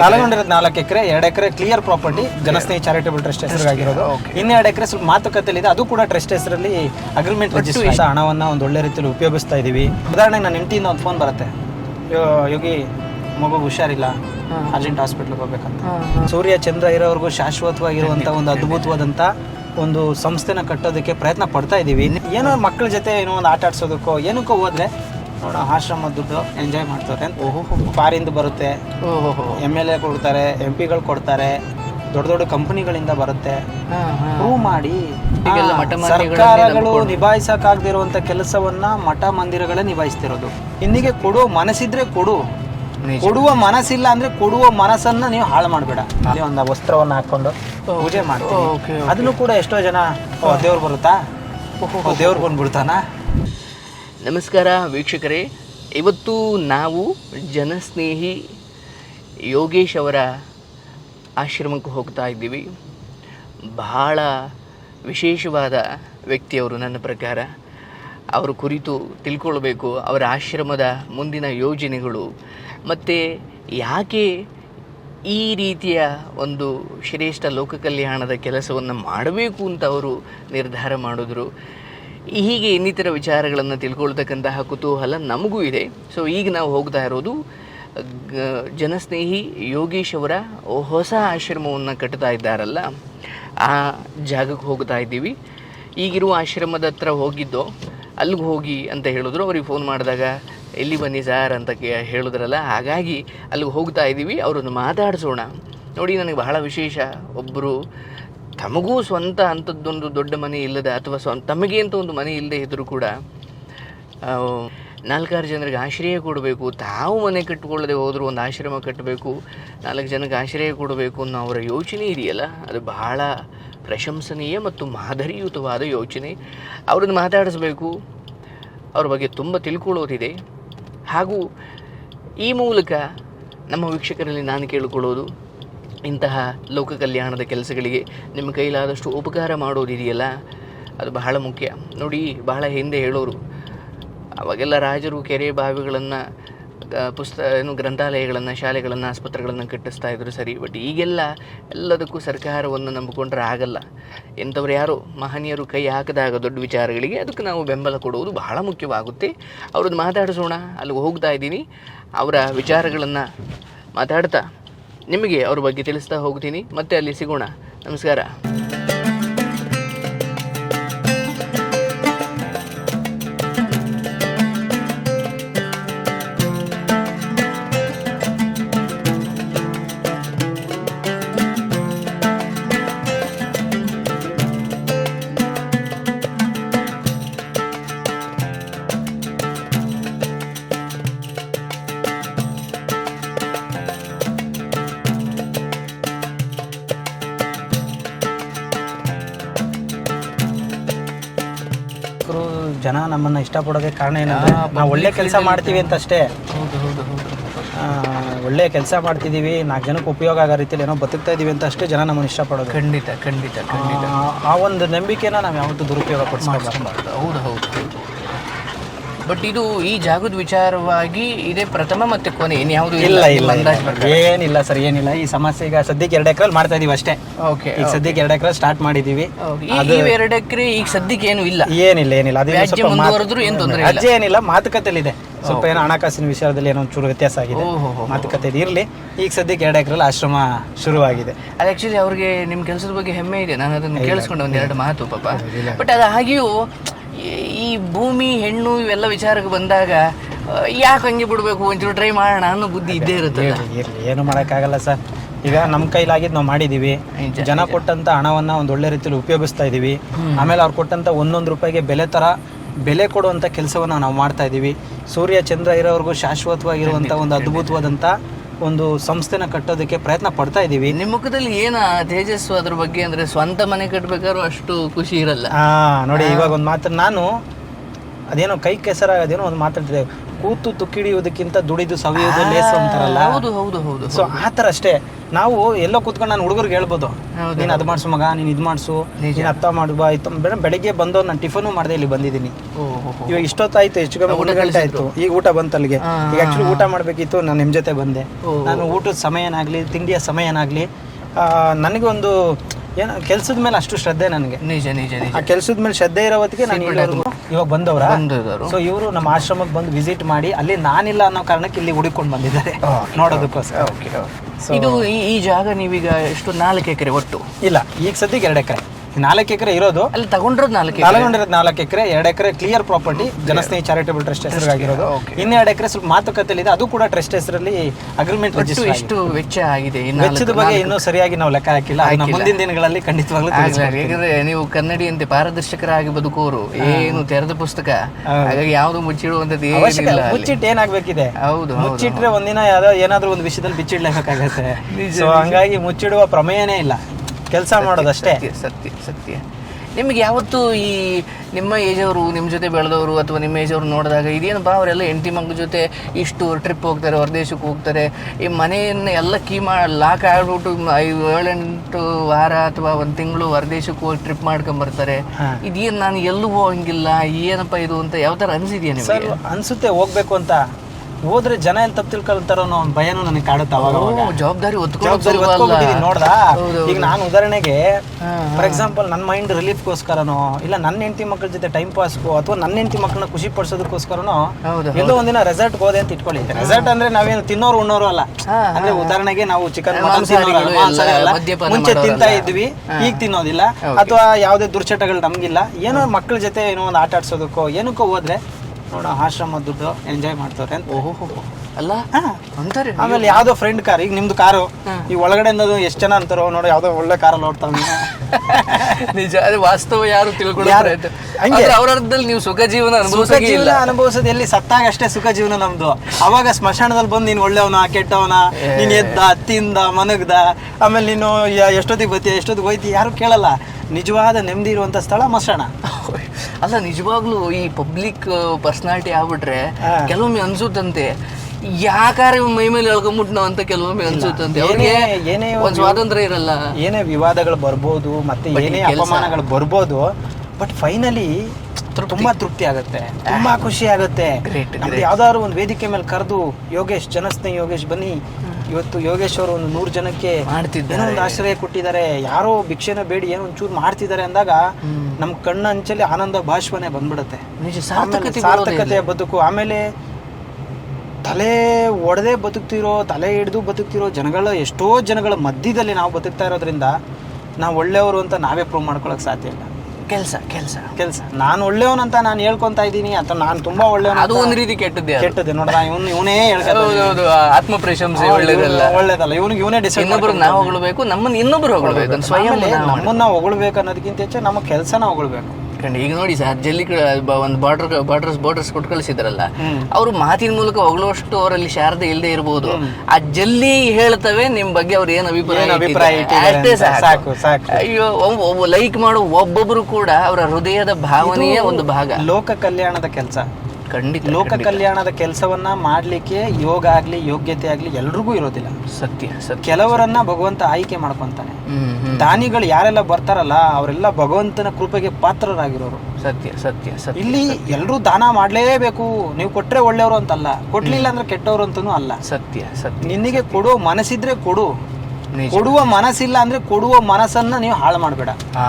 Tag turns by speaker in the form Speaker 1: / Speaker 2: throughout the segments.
Speaker 1: ನಾಲ್ಕು
Speaker 2: ನಾಲ್ಕೊಂಡಿರೋದು ನಾಲ್ಕು ಎಕರೆ ಎರಡು ಎಕರೆ ಕ್ಲಿಯರ್ ಪ್ರಾಪರ್ಟಿ ಜನಸ್ನೇಹಿ ಚಾರಿಟಬಲ್ ಟ್ರಸ್ಟ್ ಹೆಸರಿಗಾಗಿರೋದು. ಇನ್ನೆರಡು ಎಕರೆ ಸ್ವಲ್ಪ ಮಾತುಕತೆಲಿದೆ ಅದು ಕೂಡ ಟ್ರಸ್ಟ್ ಹೆಸರಲ್ಲಿ ಅಗ್ರಿಮೆಂಟ್ ರಿಜಿಸ್ಟ್ರೇಷನ್ ಹಣವನ್ನ ಒಂದು ಒಳ್ಳೆ ರೀತಿಯಲ್ಲಿ ಉಪಯೋಗಿಸ್ತಾ ಇದ್ದೀವಿ ಉದಾಹರಣೆಗೆ ನನ್ನ ಹೆಂಡತಿಯಿಂದ ಒಂದು ಫೋನ್ ಬರುತ್ತೆ. ಯೋಗಿ ಮಗು ಹುಷಾರಿಲ್ಲ. ಅರ್ಜೆಂಟ್ ಹಾಸ್ಪಿಟ್ಲಿಗೆ ಹೋಗ್ಬೇಕಂತ. ಸೂರ್ಯ ಚಂದ್ರ ಇರೋವರೆಗೂ ಶಾಶ್ವತವಾಗಿರುವಂತ ಒಂದು ಅದ್ಭುತವಾದಂತ ಒಂದು ಸಂಸ್ಥೆನ ಕಟ್ಟೋದಕ್ಕೆ ಪ್ರಯತ್ನ ಪಡ್ತಾ ಇದೀವಿ. ಏನೋ ಮಕ್ಕಳ ಜೊತೆ ಏನೋ ಒಂದು ಆಟ ಆಡ್ಸೋದಕ್ಕೋ ಏನಕ್ಕೋ ಹೋದ್ರೆ ನೋಡ ಆಶ್ರಮ ದುಡ್ಡು ಎಂಜಾಯ್ ಮಾಡ್ತಾರೆ. ಫಾರಿಂದ ಬರುತ್ತೆ. ಎಂ ಎಲ್ ಎ ಕೊಡ್ತಾರೆ ಎಂ ಪಿಗಳು ಕೊಡ್ತಾರೆ ದೊಡ್ಡ ದೊಡ್ಡ ಕಂಪನಿಗಳಿಂದ ಬರುತ್ತೆ. ಪ್ರೂವ್ ಮಾಡಿ. ಸರ್ಕಾರಗಳು ನಿಭಾಯಿಸಕ್ಕಾಗದಿರುವಂತ ಕೆಲಸವನ್ನ ಮಠ ಮಂದಿರಗಳೇ ನಿಭಾಯಿಸ್ತಿರೋದು. ಇನ್ನಿಗೆ ಕೊಡುವ ಮನಸ್ಸಿದ್ರೆ ಕೊಡು. ಕೊಡುವ ಮನಸ್ಸಿಲ್ಲ ಅಂದ್ರೆ ಕೊಡುವ ಮನಸ್ಸನ್ನ ನೀವು ಹಾಳು ಮಾಡಬೇಡ. ಒಂದು ವಸ್ತ್ರವನ್ನ ಹಾಕೊಂಡು ಪೂಜೆ ಮಾಡ್ತೀವಿ ಅದನ್ನು ಕೂಡ ಎಷ್ಟೋ ಜನ ಓ ದೇವ್ರು ಬರುತ್ತಾ? ದೇವ್ರು ಬಂದ್ಬಿಡ್ತಾನ?
Speaker 1: ನಮಸ್ಕಾರ ವೀಕ್ಷಕರೇ. ಇವತ್ತು ನಾವು ಜನಸ್ನೇಹಿ ಯೋಗೇಶ್ ಅವರ ಆಶ್ರಮಕ್ಕೆ ಹೋಗ್ತಾ ಇದ್ದೀವಿ. ಬಹಳ ವಿಶೇಷವಾದ ವ್ಯಕ್ತಿಯವರು ನನ್ನ ಪ್ರಕಾರ. ಅವರ ಕುರಿತು ತಿಳ್ಕೊಳ್ಬೇಕು, ಅವರ ಆಶ್ರಮದ ಮುಂದಿನ ಯೋಜನೆಗಳು. ಮತ್ತು ಯಾಕೆ ಈ ರೀತಿಯ ಒಂದು ಶ್ರೇಷ್ಠ ಲೋಕ ಕಲ್ಯಾಣದ ಕೆಲಸವನ್ನು ಮಾಡಬೇಕು ಅಂತ ಅವರು ನಿರ್ಧಾರ ಮಾಡಿದ್ರು. ಹೀಗೆ ಇನ್ನಿತರ ವಿಚಾರಗಳನ್ನು ತಿಳ್ಕೊಳ್ತಕ್ಕಂತಹ ಕುತೂಹಲ ನಮಗೂ ಇದೆ. ಸೊ ಈಗ ನಾವು ಹೋಗ್ತಾ ಇರೋದು ಜನಸ್ನೇಹಿ ಯೋಗೀಶ್ ಅವರ ಹೊಸ ಆಶ್ರಮವನ್ನು ಕಟ್ತಾ ಇದ್ದಾರಲ್ಲ, ಆ ಜಾಗಕ್ಕೆ ಹೋಗ್ತಾ ಇದ್ದೀವಿ. ಈಗಿರುವ ಆಶ್ರಮದ ಹತ್ರ ಹೋಗಿದ್ದೋ, ಅಲ್ಲಿಗೆ ಹೋಗಿ ಅಂತ ಹೇಳಿದ್ರು. ಅವ್ರಿಗೆ ಫೋನ್ ಮಾಡಿದಾಗ, ಎಲ್ಲಿ ಬನ್ನಿ ಸರ್? ಅಂತ ಹೇಳಿದ್ರಲ್ಲ. ಹಾಗಾಗಿ ಅಲ್ಲಿಗೆ ಹೋಗ್ತಾ ಇದ್ದೀವಿ. ಅವರನ್ನು ಮಾತಾಡಿಸೋಣ. ನೋಡಿ, ನನಗೆ ಬಹಳ ವಿಶೇಷ. ಒಬ್ಬರು ತಮಗೂ ಸ್ವಂತ ಅಂಥದ್ದೊಂದು ದೊಡ್ಡ ಮನೆ ಇಲ್ಲದೆ ಅಥವಾ ಸ್ವ, ತಮಗೆ ಅಂತ ಒಂದು ಮನೆ ಇಲ್ಲದೆ ಇದ್ದರೂ ಕೂಡ ನಾಲ್ಕಾರು ಜನರಿಗೆ ಆಶ್ರಯ ಕೊಡಬೇಕು. ತಾವು ಮನೆ ಕಟ್ಟಿಕೊಳ್ಳದೆ ಹೋದರೂ ಒಂದು ಆಶ್ರಮ ಕಟ್ಟಬೇಕು ನಾಲ್ಕು ಜನಕ್ಕೆ ಆಶ್ರಯ ಕೊಡಬೇಕು ಅನ್ನೋ ಅವರ ಯೋಚನೆ ಇದೆಯಲ್ಲ? ಅದು ಬಹಳ ಪ್ರಶಂಸನೀಯ ಮತ್ತು ಮಾದರಿಯುತವಾದ ಯೋಚನೆ. ಅವ್ರನ್ನ ಮಾತಾಡಿಸ್ಬೇಕು. ಅವ್ರ ಬಗ್ಗೆ ತುಂಬ ತಿಳ್ಕೊಳ್ಳೋದಿದೆ. ಹಾಗೂ ಈ ಮೂಲಕ ನಮ್ಮ ವೀಕ್ಷಕರಲ್ಲಿ ನಾನು ಕೇಳಿಕೊಳ್ಳೋದು ಇಂತಹ ಲೋಕ ಕಲ್ಯಾಣದ ಕೆಲಸಗಳಿಗೆ ನಿಮ್ಮ ಕೈಲಾದಷ್ಟು ಉಪಕಾರ ಮಾಡೋದಿದೆಯಲ್ಲ ಅದು ಬಹಳ ಮುಖ್ಯ. ನೋಡಿ, ಬಹಳ ಹಿಂದೆ ಹೇಳೋರು, ಅವಾಗೆಲ್ಲ ರಾಜರು ಕೆರೆ ಬಾವಿಗಳನ್ನು ಪುಸ್ತ, ಏನು ಗ್ರಂಥಾಲಯಗಳನ್ನು, ಶಾಲೆಗಳನ್ನು, ಆಸ್ಪತ್ರೆಗಳನ್ನು ಕಟ್ಟಿಸ್ತಾ ಇದ್ರು ಸರಿ, ಬಟ್ ಈಗೆಲ್ಲ ಎಲ್ಲದಕ್ಕೂ ಸರ್ಕಾರವನ್ನು ನಂಬಿಕೊಂಡ್ರೆ ಆಗಲ್ಲ. ಎಂಥವ್ರು ಯಾರೋ? ಮಹನೀಯರು ಕೈ ಹಾಕಿದಾಗ ದೊಡ್ಡ ವಿಚಾರಗಳಿಗೆ ಅದಕ್ಕೆ ನಾವು ಬೆಂಬಲ ಕೊಡುವುದು ಬಹಳ ಮುಖ್ಯವಾಗುತ್ತೆ. ಅವ್ರದ್ದು ಮಾತಾಡಿಸೋಣ, ಅಲ್ಲಿಗೆ ಹೋಗ್ತಾ ಇದ್ದೀನಿ. ಅವರ ವಿಚಾರಗಳನ್ನು ಮಾತಾಡ್ತಾ ನಿಮಗೆ ಅವ್ರ ಬಗ್ಗೆ ತಿಳಿಸ್ತಾ ಹೋಗ್ತೀನಿ. ಮತ್ತೆ ಅಲ್ಲಿ ಸಿಗೋಣ. ನಮಸ್ಕಾರ.
Speaker 2: ನಮ್ಮನ್ನ ಇಷ್ಟಪಡೋದಕ್ಕೆ ಕಾರಣ ಏನಂದ್ರೆ ನಾವು ಒಳ್ಳೆ ಕೆಲಸ ಮಾಡ್ತೀವಿ ಅಂತ ಅಷ್ಟೇ. ಒಳ್ಳೆ ಕೆಲಸ ಮಾಡ್ತಿದ್ದೀವಿ ನಾಲ್ಕು ಜನಕ್ಕೆ ಉಪಯೋಗ ಆಗೋ ರೀತಿಯಲ್ಲಿ ಏನೋ ಬದುಕ್ತಾ ಇದೀವಿ ಅಂತ ಅಷ್ಟೇ ಜನ ನಮ್ಮನ್ನು ಇಷ್ಟಪಡೋದು.
Speaker 1: ಖಂಡಿತ ಖಂಡಿತ ಖಂಡಿತ.
Speaker 2: ಆ, ಆ ಒಂದು ನಂಬಿಕೆನ ನಾವು ಯಾವತ್ತೂ ದುರುಪಯೋಗ ಪಡಿಸ್ಕೊಳ್ಬಾರ್ದು
Speaker 1: ಹೌದು ಹೌದು. ಬಟ್ ಇದು ಈ ಜಾಗದ ವಿಚಾರವಾಗಿ ಇದೇ ಪ್ರಥಮ ಮತ್ತೆ ಕೊನೆ ಇನ್ಯಾವುದು
Speaker 2: ಇಲ್ಲ? ಇಲ್ಲ ಇಲ್ಲ.
Speaker 1: ಅಂದಾಜು ಪ್ರಕಾರ.
Speaker 2: ಏನಿಲ್ಲ ಸರ್ ಏನಿಲ್ಲ. ಈ ಸಮಸ್ಯೆ ಈಗ ಸದ್ಯಕ್ಕೆ ಎರಡು ಎಕರೆ ಮಾಡ್ತಾ ಇದೀವಿ ಅಷ್ಟೇ.
Speaker 1: ಓಕೆ
Speaker 2: ಈಗ ಸದ್ಯಕ್ಕೆ ಎರಡು ಎಕರೆ ಸ್ಟಾರ್ಟ್ ಮಾಡಿದೀವಿ.
Speaker 1: ಈ ಎರಡು ಎಕರೆ ಈಗ ಸದ್ಯಕ್ಕೆ ಏನು ಇಲ್ಲ.
Speaker 2: ಏನಿಲ್ಲ ಏನಿಲ್ಲ. ಅದು
Speaker 1: ವ್ಯಾಜ್ಯ ಮುಂದುವರೆದ್ರು ಏನ್ ತೊಂದ್ರೆ ಇಲ್ಲ.
Speaker 2: ಅಜ್ಜೆ ಏನಿಲ್ಲ ಮಾತುಕತೆಲಿದೆ ಸ್ವಲ್ಪ ಏನೋ ಹಣಕಾಸಿನ ವಿಷಯದಲ್ಲಿ ಏನೋ ಒಂಚೂರು ವ್ಯತ್ಯಾಸ ಆಗಿದೆ.
Speaker 1: ಓಹೋ ಹೋ
Speaker 2: ಮಾತುಕತೆ ಇರಲಿ. ಈಗ ಸದ್ಯಕ್ಕೆ ಎರಡು ಎಕರೆ ಆಶ್ರಮ ಶುರುವಾಗಿದೆ.
Speaker 1: ಅದು ಆಕ್ಚುಲಿ ಅವ್ರಿಗೆ ನಿಮ್ಮ ಕೆಲಸದ ಬಗ್ಗೆ ಹೆಮ್ಮೆ ಇದೆ. ನಾನು ಅದನ್ನು ಕೇಳಿಸ್ಕೊಂಡೆ ಒಂದೆರಡು ಮಾತು ಪಾಪ. ಬಟ್ ಅದು ಹಾಗೆಯೂ ಈ- ಭೂಮಿ ಹೆಣ್ಣು ಇವೆಲ್ಲ ವಿಚಾರಕ್ಕೆ ಬಂದಾಗ ಯಾಕೆ ಹಂಗೆ ಬಿಡಬೇಕು? ಒಂಚೂರು ಟ್ರೈ ಮಾಡೋಣ ಅನ್ನೋ ಬುದ್ಧಿ ಇದ್ದೇ ಇರುತ್ತೆ
Speaker 2: ಇರ್ಲಿ ಏನು ಮಾಡೋಕ್ಕಾಗಲ್ಲ ಸರ್. ಈಗ ನಮ್ಮ ಕೈಲಾಗಿದ್ದು ನಾವು
Speaker 1: ಮಾಡಿದ್ದೀವಿ
Speaker 2: ಜನ ಕೊಟ್ಟಂಥ ಹಣವನ್ನು ಒಂದು ಒಳ್ಳೆ ರೀತಿಯಲ್ಲಿ ಉಪಯೋಗಿಸ್ತಾ ಇದ್ದೀವಿ ಆಮೇಲೆ ಅವ್ರು ಕೊಟ್ಟಂಥ ಒಂದೊಂದು ರೂಪಾಯಿಗೆ ಬೆಲೆ ಥರ ಬೆಲೆ ಕೊಡುವಂಥ ಕೆಲಸವನ್ನು ನಾವು ಮಾಡ್ತಾ ಇದ್ದೀವಿ ಸೂರ್ಯ ಚಂದ್ರ ಇರೋವರೆಗೂ ಶಾಶ್ವತವಾಗಿರುವಂಥ ಒಂದು ಅದ್ಭುತವಾದಂತ ಒಂದು ಸಂಸ್ಥೆನ ಕಟ್ಟೋದಕ್ಕೆ ಪ್ರಯತ್ನ ಪಡ್ತಾ ಇದ್ದೀವಿ
Speaker 1: ನಿಮ್ಮ ಮುಖದಲ್ಲಿ ಏನ ತೇಜಸ್ಸು ಅದ್ರ ಬಗ್ಗೆ ಅಂದ್ರೆ ಸ್ವಂತ ಮನೆ ಕಟ್ಬೇಕಾದ್ರೂ ಅಷ್ಟು ಖುಷಿ ಇರಲ್ಲ?
Speaker 2: ಹಾ ನೋಡಿ ಇವಾಗ ಒಂದು ಮಾತ್ರ ನಾನು ಅದೇನೋ ಕೈ ಕೆಸರಾಗೋದೇನೋ ಒಂದು ಮಾತಾಡ್ತಿದ್ದೆ ಕೂತು ತುಕ್ಕಿಡಿಯೋದಕ್ಕಿಂತ ದುಡಿದು ಸವಿಯೋದು ಲೇಸು ಅಂತಾರಲ್ಲ?
Speaker 1: ಹೌದು ಹೌದು ಹೌದು
Speaker 2: ಸೊ ಆ ಥರ ಅಷ್ಟೇ. ನಾವು ಎಲ್ಲೋ ಕೂತ್ಕೊಂಡು ನಾನು ಹುಡುಗರಿಗೆ ಹೇಳ್ಬೋದು. ನೀನು ಅದು ಮಾಡಿಸು ಮಗ ನೀನು ಇದು ಮಾಡಿಸು ನೀನು ಅರ್ಥ ಬಾ ಇತ್ತು ಬೆಳಗ್ಗೆ ಬಂದು ನಾನು ಟಿಫನು ಮಾಡಿದೆ ಇಲ್ಲಿ ಬಂದಿದ್ದೀನಿ. ಇವಾಗ ಇಷ್ಟೊತ್ತಾಯ್ತು ಹೆಚ್ಚು ಕಮ್ಮಿ ಒಂದು ಗಂಟೆ ಆಯ್ತು ಈಗ ಊಟ ಬಂತು ಅಲ್ಲಿಗೆ. ಈಗ ಆಕ್ಚುಲಿ ಊಟ ಮಾಡಬೇಕಿತ್ತು ನಾನು ನಿಮ್ಮ ಜೊತೆ ಬಂದೆ. ನಾನು ಊಟದ ಸಮಯನಾಗಲಿ ತಿಂಡಿಯ ಸಮಯನಾಗಲಿ ನನಗೆ ಒಂದು ಏನು ಕೆಲಸದ ಮೇಲೆ ಅಷ್ಟು ಶ್ರದ್ಧೆ ನನಗೆ.
Speaker 1: ನಿಜ ನಿಜ ನಿಜ.
Speaker 2: ಆ ಕೆಲಸದ ಮೇಲೆ ಶ್ರದ್ಧೆ ಇರೋ ಹೊತ್ತಿಗೆ ನಾನು ಇಲ್ಲಿವರೆಗೂ ಇವಾಗ ಬಂದವರ?
Speaker 1: ಬಂದವರು.
Speaker 2: ಸೊ ಇವರು ನಮ್ಮ ಆಶ್ರಮಕ್ಕೆ ಬಂದು ವಿಸಿಟ್ ಮಾಡಿ ಅಲ್ಲಿ ನಾನಿಲ್ಲ ಅನ್ನೋ ಕಾರಣಕ್ಕೆ ಇಲ್ಲಿ ಹುಡುಕೊಂಡು ಬಂದಿದ್ದಾರೆ. ನೋಡೋದಕ್ಕೋಸ್ಕರ.
Speaker 1: ಓಕೆ ಇದು ಈ ಈ ಜಾಗ ನೀವೀಗ ಎಷ್ಟು ನಾಲ್ಕು ಎಕರೆ ಒಟ್ಟು?
Speaker 2: ಇಲ್ಲ ಈಗ ಸದ್ಯಕ್ಕೆ ಎರಡು ಎಕರೆ. ನಾಲ್ಕು ಎಕರೆ ಇರೋದು.
Speaker 1: ಅಲ್ಲಿ ತಗೊಂಡಿರೋದು ನಾಲ್ಕು ಎಕರೆ.
Speaker 2: ನಾಲ್ಕೊಂಡಿರೋದು ನಾಲ್ಕು ಎಕರೆ ಎರಡು ಎಕರೆ ಕ್ಲಿಯರ್ ಪ್ರಾಪರ್ಟಿ ಜನಸ್ನೇಹಿ ಚಾರಿಟೇಬಲ್ ಟ್ರಸ್ಟ್ ಹೆಸರಾಗಿರೋದು
Speaker 1: ಇನ್ನ
Speaker 2: ಇನ್ನೆರಡು ಎಕರೆ ಸ್ವಲ್ಪ ಮಾತುಕತೆ ಇದೆ ಅದು ಕೂಡ ಟ್ರಸ್ಟ್ ಹೆಸರಲ್ಲಿ ಅಗ್ರಿಮೆಂಟ್ ರಿಜಿಸ್ಟರ್
Speaker 1: ಎಷ್ಟು ವೆಚ್ಚ ಆಗಿದೆ
Speaker 2: ವೆಚ್ಚದ ಬಗ್ಗೆ ಇನ್ನೂ ಸರಿಯಾಗಿ ನಾವು ಲೆಕ್ಕ ಹಾಕಿಲ್ಲ ಮುಂದಿನ ದಿನಗಳಲ್ಲಿ ಖಂಡಿತವಾಗ್ಲೂ.
Speaker 1: ಯಾಕಂದ್ರೆ ನೀವು ಕನ್ನಡಿಯಂತೆ ಪಾರದರ್ಶಕರಾಗಿ ಬದುಕೋರು ಏನು ತೆರೆದ ಪುಸ್ತಕ? ಹಾಗಾಗಿ ಯಾವುದು ಮುಚ್ಚಿಡುವಂತದ್ದು ಏನಿಲ್ಲ.
Speaker 2: ಮುಚ್ಚಿಟ್ಟು ಏನಾಗಬೇಕಿದೆ?
Speaker 1: ಹೌದು ಹೌದು
Speaker 2: ಮುಚ್ಚಿಟ್ರೆ ಒಂದಿನ ಯಾವ್ದೋ ಏನಾದ್ರೂ ಒಂದು ವಿಷಯದಲ್ಲಿ ಬಿಚ್ಚಿಡ್ಲೇಬೇಕಾಗತ್ತೆ. ಸೊ ಹಂಗಾಗಿ ಮುಚ್ಚಿಡುವ ಪ್ರಮೇಯನೇ ಇಲ್ಲ. ಕೆಲಸ ಮಾಡೋದಷ್ಟೇ.
Speaker 1: ಸತ್ಯ ಸತ್ಯ ಸತ್ಯ. ನಿಮಗೆ ಯಾವತ್ತು ಈ ನಿಮ್ಮ ಏಜ್ ಅವರು ನಿಮ್ಮ ಜೊತೆ ಬೆಳೆದವರು ಅಥವಾ ನಿಮ್ಮ ಏಜ್ ಅವರು ನೋಡಿದಾಗ ಇದೇನಪ್ಪ ಅವರೆಲ್ಲ ಎಂಟಿ ಮಂಗ ಜೊತೆ ಇಷ್ಟು ಟ್ರಿಪ್ ಹೋಗ್ತಾರೆ ಹೊರದೇಶಕ್ಕೆ ಹೋಗ್ತಾರೆ. ಈ ಮನೆಯನ್ನ ಎಲ್ಲ ಕೀ ಮಾ ಲಾಕ್ ಆಗ್ಬಿಟ್ಟು ಐದು ಏಳೆಂಟು ವಾರ ಅಥವಾ ಒಂದು ತಿಂಗಳು ಹೊರದೇಶಕ್ಕೆ ಹೋಗಿ ಟ್ರಿಪ್ ಮಾಡ್ಕೊಂಬರ್ತಾರೆ.
Speaker 2: ಬರ್ತಾರೆ
Speaker 1: ಇದೇನು ನಾನು ಎಲ್ಲೂ ಹೋಗಂಗಿಲ್ಲ ಏನಪ್ಪ ಇದು ಅಂತ ಯಾವ ಥರ ಅನಿಸಿದೆಯಾ ನಿಮಗೆ?
Speaker 2: ಅನ್ಸುತ್ತೆ ಹೋಗ್ಬೇಕು ಅಂತ. ಹೋದ್ರೆ ಜನ ಏನ್ ತಪ್ಪು ತಿಳ್ಕೊಳ್ತಾರೋ ಅನ್ನೋ ಒಂದು ಭಯನೂ ನನಗೆ ಕಾಡುತ್ತೆ ಅವಾಗ ಅವಾಗ.
Speaker 1: ಜವಾಬ್ದಾರಿ
Speaker 2: ಜವಾಬ್ದಾರಿ
Speaker 1: ಅಲ್ಲ.
Speaker 2: ನೋಡ್ದಾ? ಈಗ ನಾನು ಉದಾಹರಣೆಗೆ ಫಾರ್ ಎಕ್ಸಾಂಪಲ್ ನನ್ನ ಮೈಂಡ್ ರಿಲೀಫ್ಗೋಸ್ಕರನೋ ಇಲ್ಲ ನನ್ನ ಹೆಂಡತಿ ಮಕ್ಕಳ ಜೊತೆ ಟೈಮ್ ಪಾಸ್ಗೋ ಅಥವಾ ನನ್ನ ಹೆಂಡತಿ ಮಕ್ಕಳನ್ನ ಖುಷಿ ಪಡಿಸೋದಕ್ಕೋಸ್ಕರನೋ
Speaker 1: ಹೌದು
Speaker 2: ಎಲ್ಲೋ ಒಂದಿನ ರೆಸಾರ್ಟ್ ಹೋದೆ ಅಂತ ಇಟ್ಕೊಳ್ಳಿ ರೆಸಾರ್ಟ್ ಅಂದ್ರೆ ನಾವೇನು ತಿನ್ನೋರು ಉಣ್ಣೋರು ಅಲ್ಲ. ಅಂದ್ರೆ ಉದಾಹರಣೆಗೆ ನಾವು ಚಿಕನ್
Speaker 1: ಮಾಂಸಾಹಾರಿಗಳು ಎಲ್ಲ ಮದ್ಯಪಾನ
Speaker 2: ಮುಂಚೆ. ತಿಂತಾ ಇದ್ವಿ ಈಗ ತಿನ್ನೋದಿಲ್ಲ. ಅಥವಾ ಯಾವುದೇ ದುರ್ಚಟಗಳು ನಮ್ಗಿಲ್ಲ. ಏನೋ ಮಕ್ಕಳ ಜೊತೆ ಏನೋ ಒಂದು ಆಟ ಆಡ್ಸೋದಕ್ಕೋ ಏನಕ್ಕೋ ಹೋದ್ರೆ ನೋಡ ಆಶ್ರಮ ದುಡ್ಡು ಎಂಜಾಯ್ ಮಾಡ್ತಾರೆ ಅಂತ.
Speaker 1: ಓಹೋ ಅಲ್ಲ. ಅಂತಾರೆ
Speaker 2: ಆಮೇಲೆ ಯಾವ್ದೋ ಫ್ರೆಂಡ್ ಕಾರ್ ಈಗ ನಿಮ್ದು ಕಾರು ಈ ಒಳಗಡೆ ಎಷ್ಟು ಜನ ಅಂತಾರೋ ನೋಡಿ ಯಾವ್ದೋ ಒಳ್ಳೆ ಕಾರಲ್ಲಿ ಅಲ್ಲಿ
Speaker 1: ನಿಜ ಅದೇ ವಾಸ್ತವ ಯಾರು ತಿಳ್ಕೊಳ್ಳೋ
Speaker 2: ಯಾರು-
Speaker 1: ಪ್ರಯತ್ನ
Speaker 2: ಹಂಗೆ.
Speaker 1: ಆದ್ರೆ ಅವ್ರ ಅರ್ಥದಲ್ಲಿ ನೀವು ಸುಖ ಜೀವನ
Speaker 2: ಸುಖ ಜೀವನ ಅನುಭವಿಸೋದು ಎಲ್ಲಿ ಸತ್ತಾಗ ಅಷ್ಟೇ ಸುಖ ಜೀವನ ನಮ್ದು. ಅವಾಗ ಸ್ಮಶಾನದಲ್ಲಿ ಬಂದು ನೀನ್ ಒಳ್ಳೆಯವನ ಕೆಟ್ಟವನ? ನೀನ್ ಎದ್ದ ತಿಂದ ಮನಗ್ದ ಆಮೇಲೆ ನೀನು ಎಷ್ಟೊತ್ತಿಗೆ ಬತ್ತೀಯ ಎಷ್ಟೊತ್ತಿಗೆ ಹೋಯ್ತಿ ಯಾರು ಕೇಳಲ್ಲ. ನಿಜವಾದ ನೆಮ್ಮದಿ ಇರುವಂತ ಸ್ಥಳ ಮಶಾಣ
Speaker 1: ಅಲ್ಲ ನಿಜವಾಗ್ಲೂ ಈ ಪಬ್ಲಿಕ್ ಪರ್ಸನಾಲಿಟಿ ಆಗ್ಬಿಟ್ರೆ ಕೆಲವೊಮ್ಮೆ ಅನ್ಸುತ್ತಂತೆ ಯಾಕಾರ ಮೈ ಮೇಲೆ ಎಳ್ಕೊಂಬಿಟ್ಟು ನಾವು ಅಂತ ಕೆಲವೊಮ್ಮೆ ಅನ್ಸುತ್ತಂತೆ. ಅವ್ರಿಗೆ
Speaker 2: ಏನೇ-
Speaker 1: ಒಂದ್ ಸ್ವಾತಂತ್ರ್ಯ ಇರಲ್ಲ.
Speaker 2: ಏನೇ ವಿವಾದಗಳು ಬರ್ಬೋದು ಮತ್ತೆ ಏನೇ ಅಪಮಾನಗಳು ಬರ್ಬೋದು ಬಟ್ ಫೈನಲಿ ತುಂಬಾ ತೃಪ್ತಿ ಆಗುತ್ತೆ. ತುಂಬಾ ಖುಷಿ ಆಗುತ್ತೆ. ಯಾವ್ದಾದ್ರು ಒಂದು ವೇದಿಕೆ ಮೇಲೆ ಕರೆದು ಯೋಗೇಶ್ ಜನಸ್ನೇಹಿ ಯೋಗೇಶ್ ಬನ್ನಿ. ಇವತ್ತು ಯೋಗೇಶ್ವರ್ ಒಂದು ನೂರು ಜನಕ್ಕೆ
Speaker 1: ಮಾಡ್ತಿದ್ದಾರೆ.
Speaker 2: ಒಂದು ಆಶ್ರಯ ಕೊಟ್ಟಿದ್ದಾರೆ. ಯಾರೋ ಭಿಕ್ಷೆನ ಬೇಡಿ ಏನೋ ಒಂಚೂರು ಮಾಡ್ತಿದ್ದಾರೆ ಅಂದಾಗ ನಮ್ ಕಣ್ಣ ಅಂಚಲ್ಲಿ ಆನಂದ ಭಾಷ್ವನೆ ಬಂದ್ಬಿಡುತ್ತೆ.
Speaker 1: ಸಾರ್ಥಕತೆ
Speaker 2: ಸಾರ್ಥಕತೆ ಬದುಕು ಆಮೇಲೆ ತಲೆ ಒಡೆದೇ ಬದುಕ್ತಿರೋ ತಲೆ ಹಿಡಿದು ಬದುಕ್ತಿರೋ ಜನಗಳ ಎಷ್ಟೋ ಜನಗಳ ಮಧ್ಯದಲ್ಲಿ ನಾವು ಬದುಕ್ತಾ ಇರೋದ್ರಿಂದ ನಾವು ಒಳ್ಳೆಯವರು ಅಂತ ನಾವೇ ಪ್ರೂವ್ ಮಾಡ್ಕೊಳಕ್ ಸಾಧ್ಯ ಇಲ್ಲ.
Speaker 1: ಕೆಲಸ ಕೆಲಸ
Speaker 2: ಕೆಲಸ. ನಾನು ಒಳ್ಳೆಯವನಂತ ನಾನು ಹೇಳ್ಕೊಂತ ಇದ್ದೀನಿ ಅಥವಾ ನಾನು ತುಂಬಾ ಒಳ್ಳೆಯವನು
Speaker 1: ಅದು ಒಂದು ರೀತಿ ಕೆಟ್ಟದ್ದೆ ಅದು.
Speaker 2: ಕೆಟ್ಟದೆ ನೋಡ ಇವನು ಇವನೇ ಹೇಳ್ಕೊಂಡು
Speaker 1: ಹೌದು ಹೌದು ಆತ್ಮ ಪ್ರಶಂಸೆ ಒಳ್ಳೇದಲ್ಲ.
Speaker 2: ಒಳ್ಳೇದಲ್ಲ. ಇವನಿಗೆ ಇವನೇ ಡಿಸೈಡ್
Speaker 1: ಇನ್ನೊಬ್ರು ನಾವು ಹೊಗಳಬೇಕು ನಮ್ಮನ್ನ ಇನ್ನೊಬ್ರು ಹೊಗಳಬೇಕು ಸ್ವಯಂ ನಾವು
Speaker 2: ನಮ್ಮನ್ನ ಹೊಗಳ್ಬೇಕು ಅನ್ನೋದಕ್ಕಿಂತ ಹೆಚ್ಚು ನಮ್ಮ ಕೆಲಸನ ಹೊಗಳ್ಬೇಕು.
Speaker 1: ಕಂಡು ಈಗ ನೋಡಿ ಸರ್ ಜಲ್ಲಿ ಒಂದು ಬಾರ್ಡರ್ ಬಾರ್ಡರ್ಸ್ ಬಾರ್ಡರ್ಸ್ ಕೊಟ್ಟು ಕಳಿಸಿದ್ರಲ್ಲ. ಅವರು ಮಾತಿನ ಮೂಲಕ ಹೊಗಳುವಷ್ಟು ಅವರಲ್ಲಿ ಶಾರದೆ ಇಲ್ಲದೆ ಇರಬಹುದು ಆ ಜಲ್ಲಿ ಹೇಳ್ತವೆ ನಿಮ್ ಬಗ್ಗೆ ಅವ್ರ ಏನ್ ಅಭಿಪ್ರಾಯ ಅಷ್ಟೇ ಸಾಕು. ಅಯ್ಯೋ ಲೈಕ್ ಮಾಡೋ ಒಬ್ಬೊಬ್ರು ಕೂಡ ಅವರ ಹೃದಯದ ಭಾವನೆಯ ಒಂದು ಭಾಗ.
Speaker 2: ಲೋಕ ಕಲ್ಯಾಣದ ಕೆಲಸ.
Speaker 1: ಖಂಡಿತ
Speaker 2: ಲೋಕ ಕಲ್ಯಾಣದ ಕೆಲಸವನ್ನ ಮಾಡ್ಲಿಕ್ಕೆ ಯೋಗ ಆಗ್ಲಿ ಯೋಗ್ಯತೆ ಆಗ್ಲಿ ಎಲ್ರಿಗೂ ಇರೋದಿಲ್ಲ.
Speaker 1: ಸತ್ಯ ಸತ್ಯ.
Speaker 2: ಕೆಲವರನ್ನ ಭಗವಂತ ಆಯ್ಕೆ ಮಾಡ್ಕೊಂತಾನೆ. ದಾನಿಗಳು ಯಾರೆಲ್ಲ ಬರ್ತಾರಲ್ಲ ಅವರೆಲ್ಲ ಭಗವಂತನ ಕೃಪೆಗೆ ಪಾತ್ರರಾಗಿರೋರು.
Speaker 1: ಸತ್ಯ ಸತ್ಯ ಸತ್ಯ
Speaker 2: ಇಲ್ಲಿ ಎಲ್ಲರೂ ದಾನ ಮಾಡ್ಲೇಬೇಕು. ನೀವು ಕೊಟ್ರೆ ಒಳ್ಳೆಯವರು ಅಂತಲ್ಲ ಕೊಡ್ಲಿಲ್ಲ ಅಂದ್ರೆ ಕೆಟ್ಟವರು ಅಂತನೂ ಅಲ್ಲ.
Speaker 1: ಸತ್ಯ ಸತ್ಯ.
Speaker 2: ನಿನಗೆ ಕೊಡೋ ಮನಸ್ಸಿದ್ರೆ ಕೊಡು. ಕೊಡುವ ಮನಸ್ಸಿಲ್ಲ ಅಂದ್ರೆ ಕೊಡುವ ಮನಸ್ಸನ್ನ ನೀವು ಹಾಳು ಮಾಡಬೇಡ.
Speaker 1: ಆ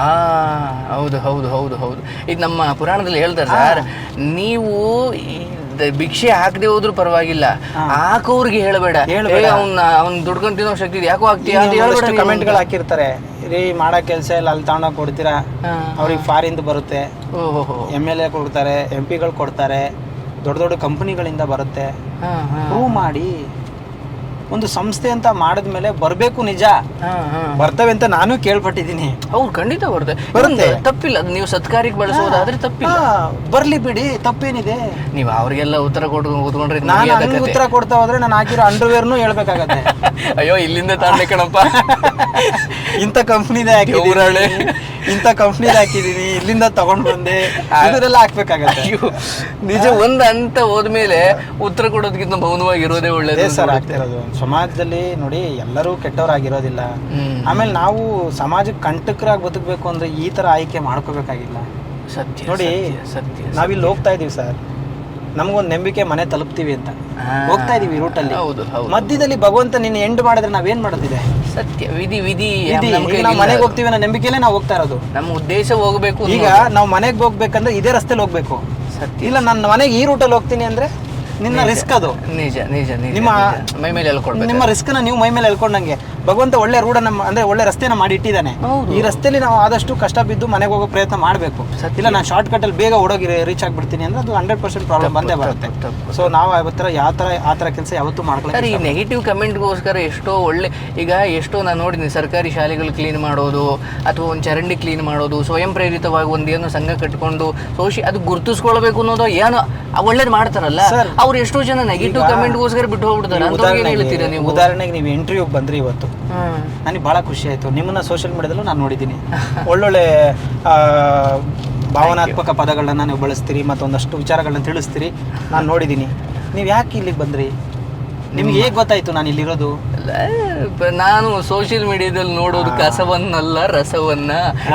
Speaker 1: ಹೌದು ಹೌದು ಹೌದು ಹೌದು. ಇದು ನಮ್ಮ ಪುರಾಣದಲ್ಲಿ ಹೇಳ್ತಾರೆ ಸರ್ ನೀವು ಭಿಕ್ಷೆ ಹಾಕದೆ ಹೋದ್ರು ಪರವಾಗಿಲ್ಲ. ಹಾಕೋರ್ಗೆ ಹೇಳಬೇಡ. ಅವ್ನ ಅವ್ನ್ ದುಡ್ಕೊಂಡ್ ತಿನ್ನೋ ಶಕ್ತಿ ಯಾಕೋ ಆಗ್ತೀಯಾ
Speaker 2: ಕಮೆಂಟ್ಗಳು ಹಾಕಿರ್ತಾರೆ. ರೀ ಮಾಡೋ ಕೆಲಸ ಇಲ್ಲ ಅಲ್ಲಿ ತಗೊಂಡೋಗಿ ಕೊಡ್ತೀರಾ. ಅವ್ರಿಗೆ ಫಾರಿಂದ ಬರುತ್ತೆ. ಎಂ ಎಲ್ ಎ ಕೊಡ್ತಾರೆ ಎಂ ಪಿಗಳು ಕೊಡ್ತಾರೆ ದೊಡ್ಡ ದೊಡ್ಡ ಕಂಪನಿಗಳಿಂದ ಬರುತ್ತೆ. ಪ್ರೂವ್ ಮಾಡಿ. ಒಂದು ಸಂಸ್ಥೆ ಅಂತ ಮಾಡಿದ್ಮೇಲೆ ಬರಬೇಕು ನಿಜ. ಬರ್ತವೆ ಅಂತ ನಾನು ಕೇಳ್ಪಟ್ಟಿದ್ದೀನಿ.
Speaker 1: ಹೌದು ಖಂಡಿತ ಬರುತ್ತೆ.
Speaker 2: ಬರುತ್ತೆ.
Speaker 1: ತಪ್ಪಿಲ್ಲ. ನೀವು ಸತ್ಕಾರ್ಯಕ್ಕೆ ಬಳಸೋದಾದ್ರೆ ತಪ್ಪಿಲ್ಲ.
Speaker 2: ಬರ್ಲಿ ಬಿಡಿ ತಪ್ಪೇನಿದೆ.
Speaker 1: ನೀವು ಅವ್ರಿಗೆಲ್ಲ ಉತ್ತರ ಕೊಟ್ಟು ಕೂತ್ಕೊಂಡ್ರೆ
Speaker 2: ನಾನು. ಉತ್ತರ ಕೊಡ್ತಾ ಹೋದ್ರೆ ನಾನು ಹಾಕಿರೋ ಅಂಡರ್ವೇರ್ನು ಹೇಳ್ಬೇಕಾಗತ್ತೆ.
Speaker 1: ಅಯ್ಯೋ ಇಲ್ಲಿಂದ ತಾಳ್ಬೇಕಣಪ್ಪ ಕಣಪ್ಪ.
Speaker 2: ಇಂಥ ಕಂಪ್ನಿದೆ
Speaker 1: ಹಾಕಿದ್ದೀನಿ
Speaker 2: ಇಂಥ ಕಂಪ್ನಿದ ಹಾಕಿದೀನಿ. ಇಲ್ಲಿಂದ ತಗೊಂಡ್ ಬಂದೆ. ಇದನ್ನೆಲ್ಲ ಹಾಕ್ಬೇಕಾಗತ್ತೆ.
Speaker 1: ನಿಜ ಒಂದ್ ಅಂತ ಹೋದ್ಮೇಲೆ ಉತ್ತರ ಕೊಡೋದಕ್ಕಿಂತ ಮೌನವಾಗಿ ಇರೋದೇ ಒಳ್ಳೇದು
Speaker 2: ಸರ್ ಆಗ್ತಿರೋದು. ಸಮಾಜದಲ್ಲಿ ನೋಡಿ ಎಲ್ಲರೂ ಕೆಟ್ಟವರಾಗಿರೋದಿಲ್ಲ. ಆಮೇಲೆ ನಾವು ಸಮಾಜಕ್ಕೆ ಕಂಟಕರಾಗಿ ಬದುಕಬೇಕು ಅಂದ್ರೆ ಈ ತರ ಆಯ್ಕೆ ಮಾಡ್ಕೋಬೇಕಾಗಿಲ್ಲ.
Speaker 1: ಸತ್ಯ
Speaker 2: ನೋಡಿ,
Speaker 1: ಸತ್ಯ,
Speaker 2: ನಾವಿಲ್ಲಿ ಹೋಗ್ತಾ ಇದೀವಿ ಸರ್. ನಮಗೊಂದು ನಂಬಿಕೆ ಮನೆ ತಲುಪ್ತೀವಿ ಅಂತ. ಹೋಗ್ತಾ ಇದೀವಿ ರೂಟಲ್ಲಿ
Speaker 1: ಹೌದು ಹೌದು.
Speaker 2: ಮಧ್ಯದಲ್ಲಿ ಭಗವಂತ ನಿನ್ನ ಎಂಡ್ ಮಾಡಿದ್ರೆ ನಾವೇನ್ ಮಾಡೋದಿದೆ
Speaker 1: ಸತ್ಯ ವಿಧಿ ವಿಧಿ.
Speaker 2: ಈಗ ನಾವು ಮನೆಗೆ. ಹೋಗ್ತೀವಿ ಅನ್ನೋ ನಂಬಿಕೆಲೇ ನಾವು ಹೋಗ್ತಾ ಇರೋದು.
Speaker 1: ನಮ್ಮ ಉದ್ದೇಶ ಹೋಗ್ಬೇಕು
Speaker 2: ಈಗ ನಾವು ಮನೆಗೆ ಹೋಗ್ಬೇಕಂದ್ರೆ ಇದೇ ರಸ್ತೆಲಿ ಹೋಗ್ಬೇಕು.
Speaker 1: ಸತ್ಯ.
Speaker 2: ಇಲ್ಲ ನನ್ನ ಮನೆಗೆ ಈ ರೂಟಲ್ಲಿ ಹೋಗ್ತೀನಿ ಅಂದ್ರೆ ನಿನ್ನ ರಿಸ್ಕ್ ಅದು.
Speaker 1: ನಿಜ ನಿಜ
Speaker 2: ನಿಮ್ಮ-.
Speaker 1: ಮೈ ಮೇಲೆ ಹೇಳ್ಕೊಡ್ಬೇಕು
Speaker 2: ನಿಮ್ಮ ರಿಸ್ಕ್ನ ನೀವು ಮೈ ಮೇಲೆ ಎಳ್ಕೊಂಡಂಗೆ. ಭಗವಂತ ಒಳ್ಳೆ ನಮ್ಮ ಅಂದ್ರೆ ಒಳ್ಳೆ ರಸ್ತೆನ ಮಾಡಿ ಇಟ್ಟಿದ್ದಾನೆ
Speaker 1: ಹೌದು.
Speaker 2: ಈ ರಸ್ತೆಯಲ್ಲಿ ನಾವು ಆದಷ್ಟು ಕಷ್ಟ ಬಿದ್ದು ಮನೆಗೆ ಹೋಗೋ ಪ್ರಯತ್ನ ಮಾಡಬೇಕು
Speaker 1: ಸತ್ಯ.
Speaker 2: ಇಲ್ಲ ನಾನು ಶಾರ್ಟ್ ಕಟ್ ಅಲ್ಲಿ ಬೇಗ ಓಡೋಗಿ ರೀಚ್ ಆಗ್ಬಿಡ್ತೀನಿ ಅಂದ್ರೆ ಅದು ಹಂಡ್ರೆಡ್ ಪರ್ಸೆಂಟ್ ಪ್ರಾಬ್ಲಮ್ ಬಂದೇ ಬರುತ್ತೆ
Speaker 1: ತಪ್ಪು, ತಪ್ಪು.
Speaker 2: ಸೊ ನಾವು ಅವತ್ತರ ಯಾವ ತರ ಆ ತರ ಕೆಲಸ ಯಾವತ್ತೂ
Speaker 1: ಸರ್
Speaker 2: ಮಾಡ್ಕೊಳ್ಳಿ
Speaker 1: ಈ ನೆಗೆಟಿವ್ ಕಮೆಂಟ್ಗೋಸ್ಕರ ಎಷ್ಟೋ ಒಳ್ಳೆ ಈಗ ಎಷ್ಟೋ ನಾನು ನೋಡಿದ್ದೀನಿ ಸರ್ಕಾರಿ ಶಾಲೆಗಳು ಕ್ಲೀನ್ ಮಾಡೋದು ಅಥವಾ ಒಂದು ಚರಂಡಿ ಕ್ಲೀನ್ ಮಾಡೋದು ಸ್ವಯಂ ಪ್ರೇರಿತವಾಗಿ ಒಂದೇನು ಸಂಘ ಕಟ್ಕೊಂಡು ಸೋಶಿ ಅದು ಗುರುತಿಸ್ಕೊಳ್ಬೇಕು ಅನ್ನೋದು ಏನೋ ಒಳ್ಳೇದು ಮಾಡ್ತಾರಲ್ಲ
Speaker 2: ಸರ್,
Speaker 1: ಅವ್ರು ಎಷ್ಟೋ ಜನ ನೆಗೆಟಿವ್ ಕಮೆಂಟ್ಗೋಸ್ಕರ ಬಿಟ್ಟು ಹೋಗ್ಬಿಡ್ತಾರೆ ಅಂತ ಹೇಳ್ತೀರಾ
Speaker 2: ಉದಾಹರಣೆಗೆ
Speaker 1: ನೀವು
Speaker 2: ಉದಾಹರಣೆಗೆ ನೀವು ಇಂಟರ್ವ್ಯೂಗೆ ಬಂದ್ರಿ ಇವತ್ತು. ನನಗೆ ಭಾಳ ಖುಷಿ ಆಯಿತು. ನಿಮ್ಮನ್ನ ಸೋಷಿಯಲ್ ಮೀಡಿಯಾದಲ್ಲೂ ನಾನು ನೋಡಿದ್ದೀನಿ. ಒಳ್ಳೊಳ್ಳೆ ಭಾವನಾತ್ಮಕ ಪದಗಳನ್ನ ನೀವು ಬಳಸ್ತೀರಿ ಮತ್ತೊಂದಷ್ಟು ವಿಚಾರಗಳನ್ನ ತಿಳಿಸ್ತೀರಿ. ನಾನು ನೋಡಿದ್ದೀನಿ. ನೀವು ಯಾಕೆ ಇಲ್ಲಿಗೆ ಬಂದ್ರಿ? ನಿಮ್ಗೆ ಹೇಗೆ ಗೊತ್ತಾಯ್ತು ನಾನು ಇಲ್ಲಿರೋದು?
Speaker 1: ನಾನು ಸೋಷಿಯಲ್ ಮೀಡಿಯಾದಲ್ಲಿ ನೋಡೋದು ಕಸವನ್ನಲ್ಲ ರಸವನ್ನ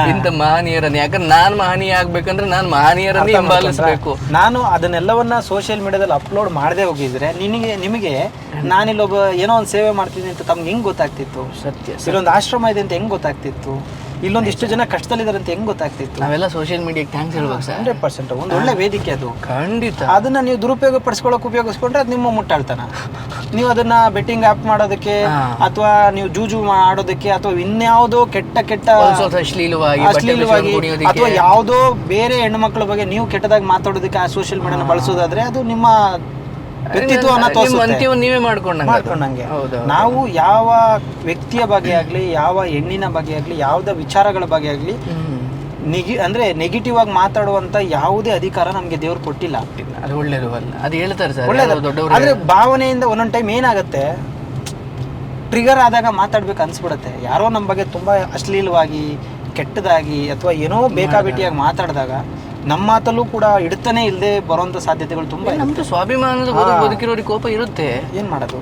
Speaker 1: ಇಂಥ ಮಹನೀಯರನ್ನ. ಯಾಕಂದ್ರೆ ನಾನ್ ಮಹನೀಯ ಆಗ್ಬೇಕಂದ್ರೆ ನಾನ್ ಮಹನೀಯರನ್ನೇ ಹಿಂಬಾಲಿಸಬೇಕು
Speaker 2: ಹಿಂಬಾಲಿಸ್ಬೇಕು. ನಾನು ಅದನ್ನೆಲ್ಲವನ್ನ ಸೋಷಿಯಲ್ ಮೀಡಿಯಾದಲ್ಲಿ ಅಪ್ಲೋಡ್ ಮಾಡದೆ ಹೋಗಿದ್ರೆ ನಿನಗೆ ನಿಮಗೆ ನಾನಿಲ್ಲೊಬ್ಬ ಏನೋ ಒಂದು ಸೇವೆ ಮಾಡ್ತೀನಿ ಅಂತ ತಮ್ಗೆ ಹೆಂಗ್ ಗೊತ್ತಾಗ್ತಿತ್ತು?
Speaker 1: ಸತ್ಯ.
Speaker 2: ಇಲ್ಲೊಂದು ಆಶ್ರಮ ಇದೆ ಅಂತ ಹೆಂಗ್ ಗೊತ್ತಾಗ್ತಿತ್ತು? ಇಲ್ಲೊಂದು ಇಷ್ಟು ಜನ ಕಷ್ಟದಲ್ಲಿದ್ದಾರೆ ಅಂತ ಹೆಂಗ್ ಗೊತ್ತಾಗ್ತಿತ್ತು?
Speaker 1: ನಾವೆಲ್ಲ ಸೋಷಿಯಲ್ ಮೀಡಿಯಾ ಥ್ಯಾಂಕ್ಸ್ ಹೇಳ್ಬೇಕು ಸರ್.
Speaker 2: ಹಂಡ್ರೆಡ್ ಪರ್ಸೆಂಟ್ ಒಂದು ಒಳ್ಳೆ ವೇದಿಕೆ ಅದು.
Speaker 1: ಖಂಡಿತ.
Speaker 2: ಅದನ್ನ ನೀವು ದುರುಪಯೋಗ ಪಡಿಸ್ಕೊಳಕ್ ಉಪಯೋಗಿಸ್ಕೊಂಡ್ರೆ ಅದು ನಿಮ್ಮ ಮುಟ್ಟಾಳ್ತನ. ನೀವು ಅದನ್ನ ಬೆಟ್ಟಿಂಗ್ ಆಪ್ ಮಾಡೋದಕ್ಕೆ ಅಥವಾ ನೀವು ಜೂಜು ಆಡೋದಕ್ಕೆ ಅಥವಾ ಇನ್ಯಾವುದೋ ಕೆಟ್ಟ ಕೆಟ್ಟ
Speaker 1: ಅಶ್ಲೀಲವಾಗಿ
Speaker 2: ಅಶ್ಲೀಲವಾಗಿ ಅಥವಾ ಯಾವುದೋ ಬೇರೆ ಹೆಣ್ಣುಮಕ್ಕಳ ಬಗ್ಗೆ ನೀವು ಕೆಟ್ಟದಾಗಿ ಮಾತಾಡೋದಕ್ಕೆ ಆ ಸೋಷಿಯಲ್ ಮೀಡಿಯಾನ ಬಳಸೋದಾದ್ರೆ ಅದು ನಿಮ್ಮ ತೋರಿಸುತ್ತೆ.
Speaker 1: ಅಂತ್ಯವನ್ನು ನೀವೇ ಮಾಡ್ಕೊಂಡಂಗೆ
Speaker 2: ನಾವು ಯಾವ ವ್ಯಕ್ತಿಯ ಬಗ್ಗೆ ಆಗ್ಲಿ ಯಾವ ಹೆಣ್ಣಿನ ಬಗ್ಗೆ ಆಗ್ಲಿ ಯಾವ್ದ ವಿಚಾರಗಳ ಬಗ್ಗೆ ಆಗ್ಲಿ. ನೆಗಿ ಅಂದ್ರೆ ನೆಗೆಟಿವ್ ಆಗಿ ಮಾತಾಡುವಂತ ಯಾವುದೇ ಅಧಿಕಾರ ನಮ್ಗೆ ದೇವ್ರು ಕೊಟ್ಟಿಲ್ಲ.
Speaker 1: ಅದು ಒಳ್ಳೇದು ಅಲ್ಲ ಅದು ಹೇಳ್ತಾರೆ ಸರ್.
Speaker 2: ಒಳ್ಳೇದು.
Speaker 1: ದೊಡ್ಡವರು
Speaker 2: ಆದ್ರೆ ಭಾವನೆಯಿಂದ ಒಂದೊಂದ್ ಟೈಮ್ ಏನಾಗುತ್ತೆ? ಟ್ರಿಗರ್ ಆದಾಗ ಮಾತಾಡ್ಬೇಕು ಅನ್ಸ್ಬಿಡುತ್ತೆ. ಯಾರೋ ನಮ್ಮ ಬಗ್ಗೆ ತುಂಬಾ ಅಶ್ಲೀಲವಾಗಿ ಕೆಟ್ಟದಾಗಿ ಅಥವಾ ಏನೋ ಬೇಕಾಬಿಟ್ಟಿಯಾಗಿ ಮಾತಾಡಿದಾಗ ನಮ್ಮ ಮಾತಲ್ಲೂ ಕೂಡ ಇಡ್ತಾನೆ ಇಲ್ಲದೆ ಬರುವಂತ ಸಾಧ್ಯತೆಗಳು ತುಂಬಾ.
Speaker 1: ನಮ್ದು ಸ್ವಾಭಿಮಾನದ ಬದುಕು ಬದುಕಿರೋರಿಗೆ ಕೋಪ ಇರುತ್ತೆ.
Speaker 2: ಏನ್ ಮಾಡೋದು?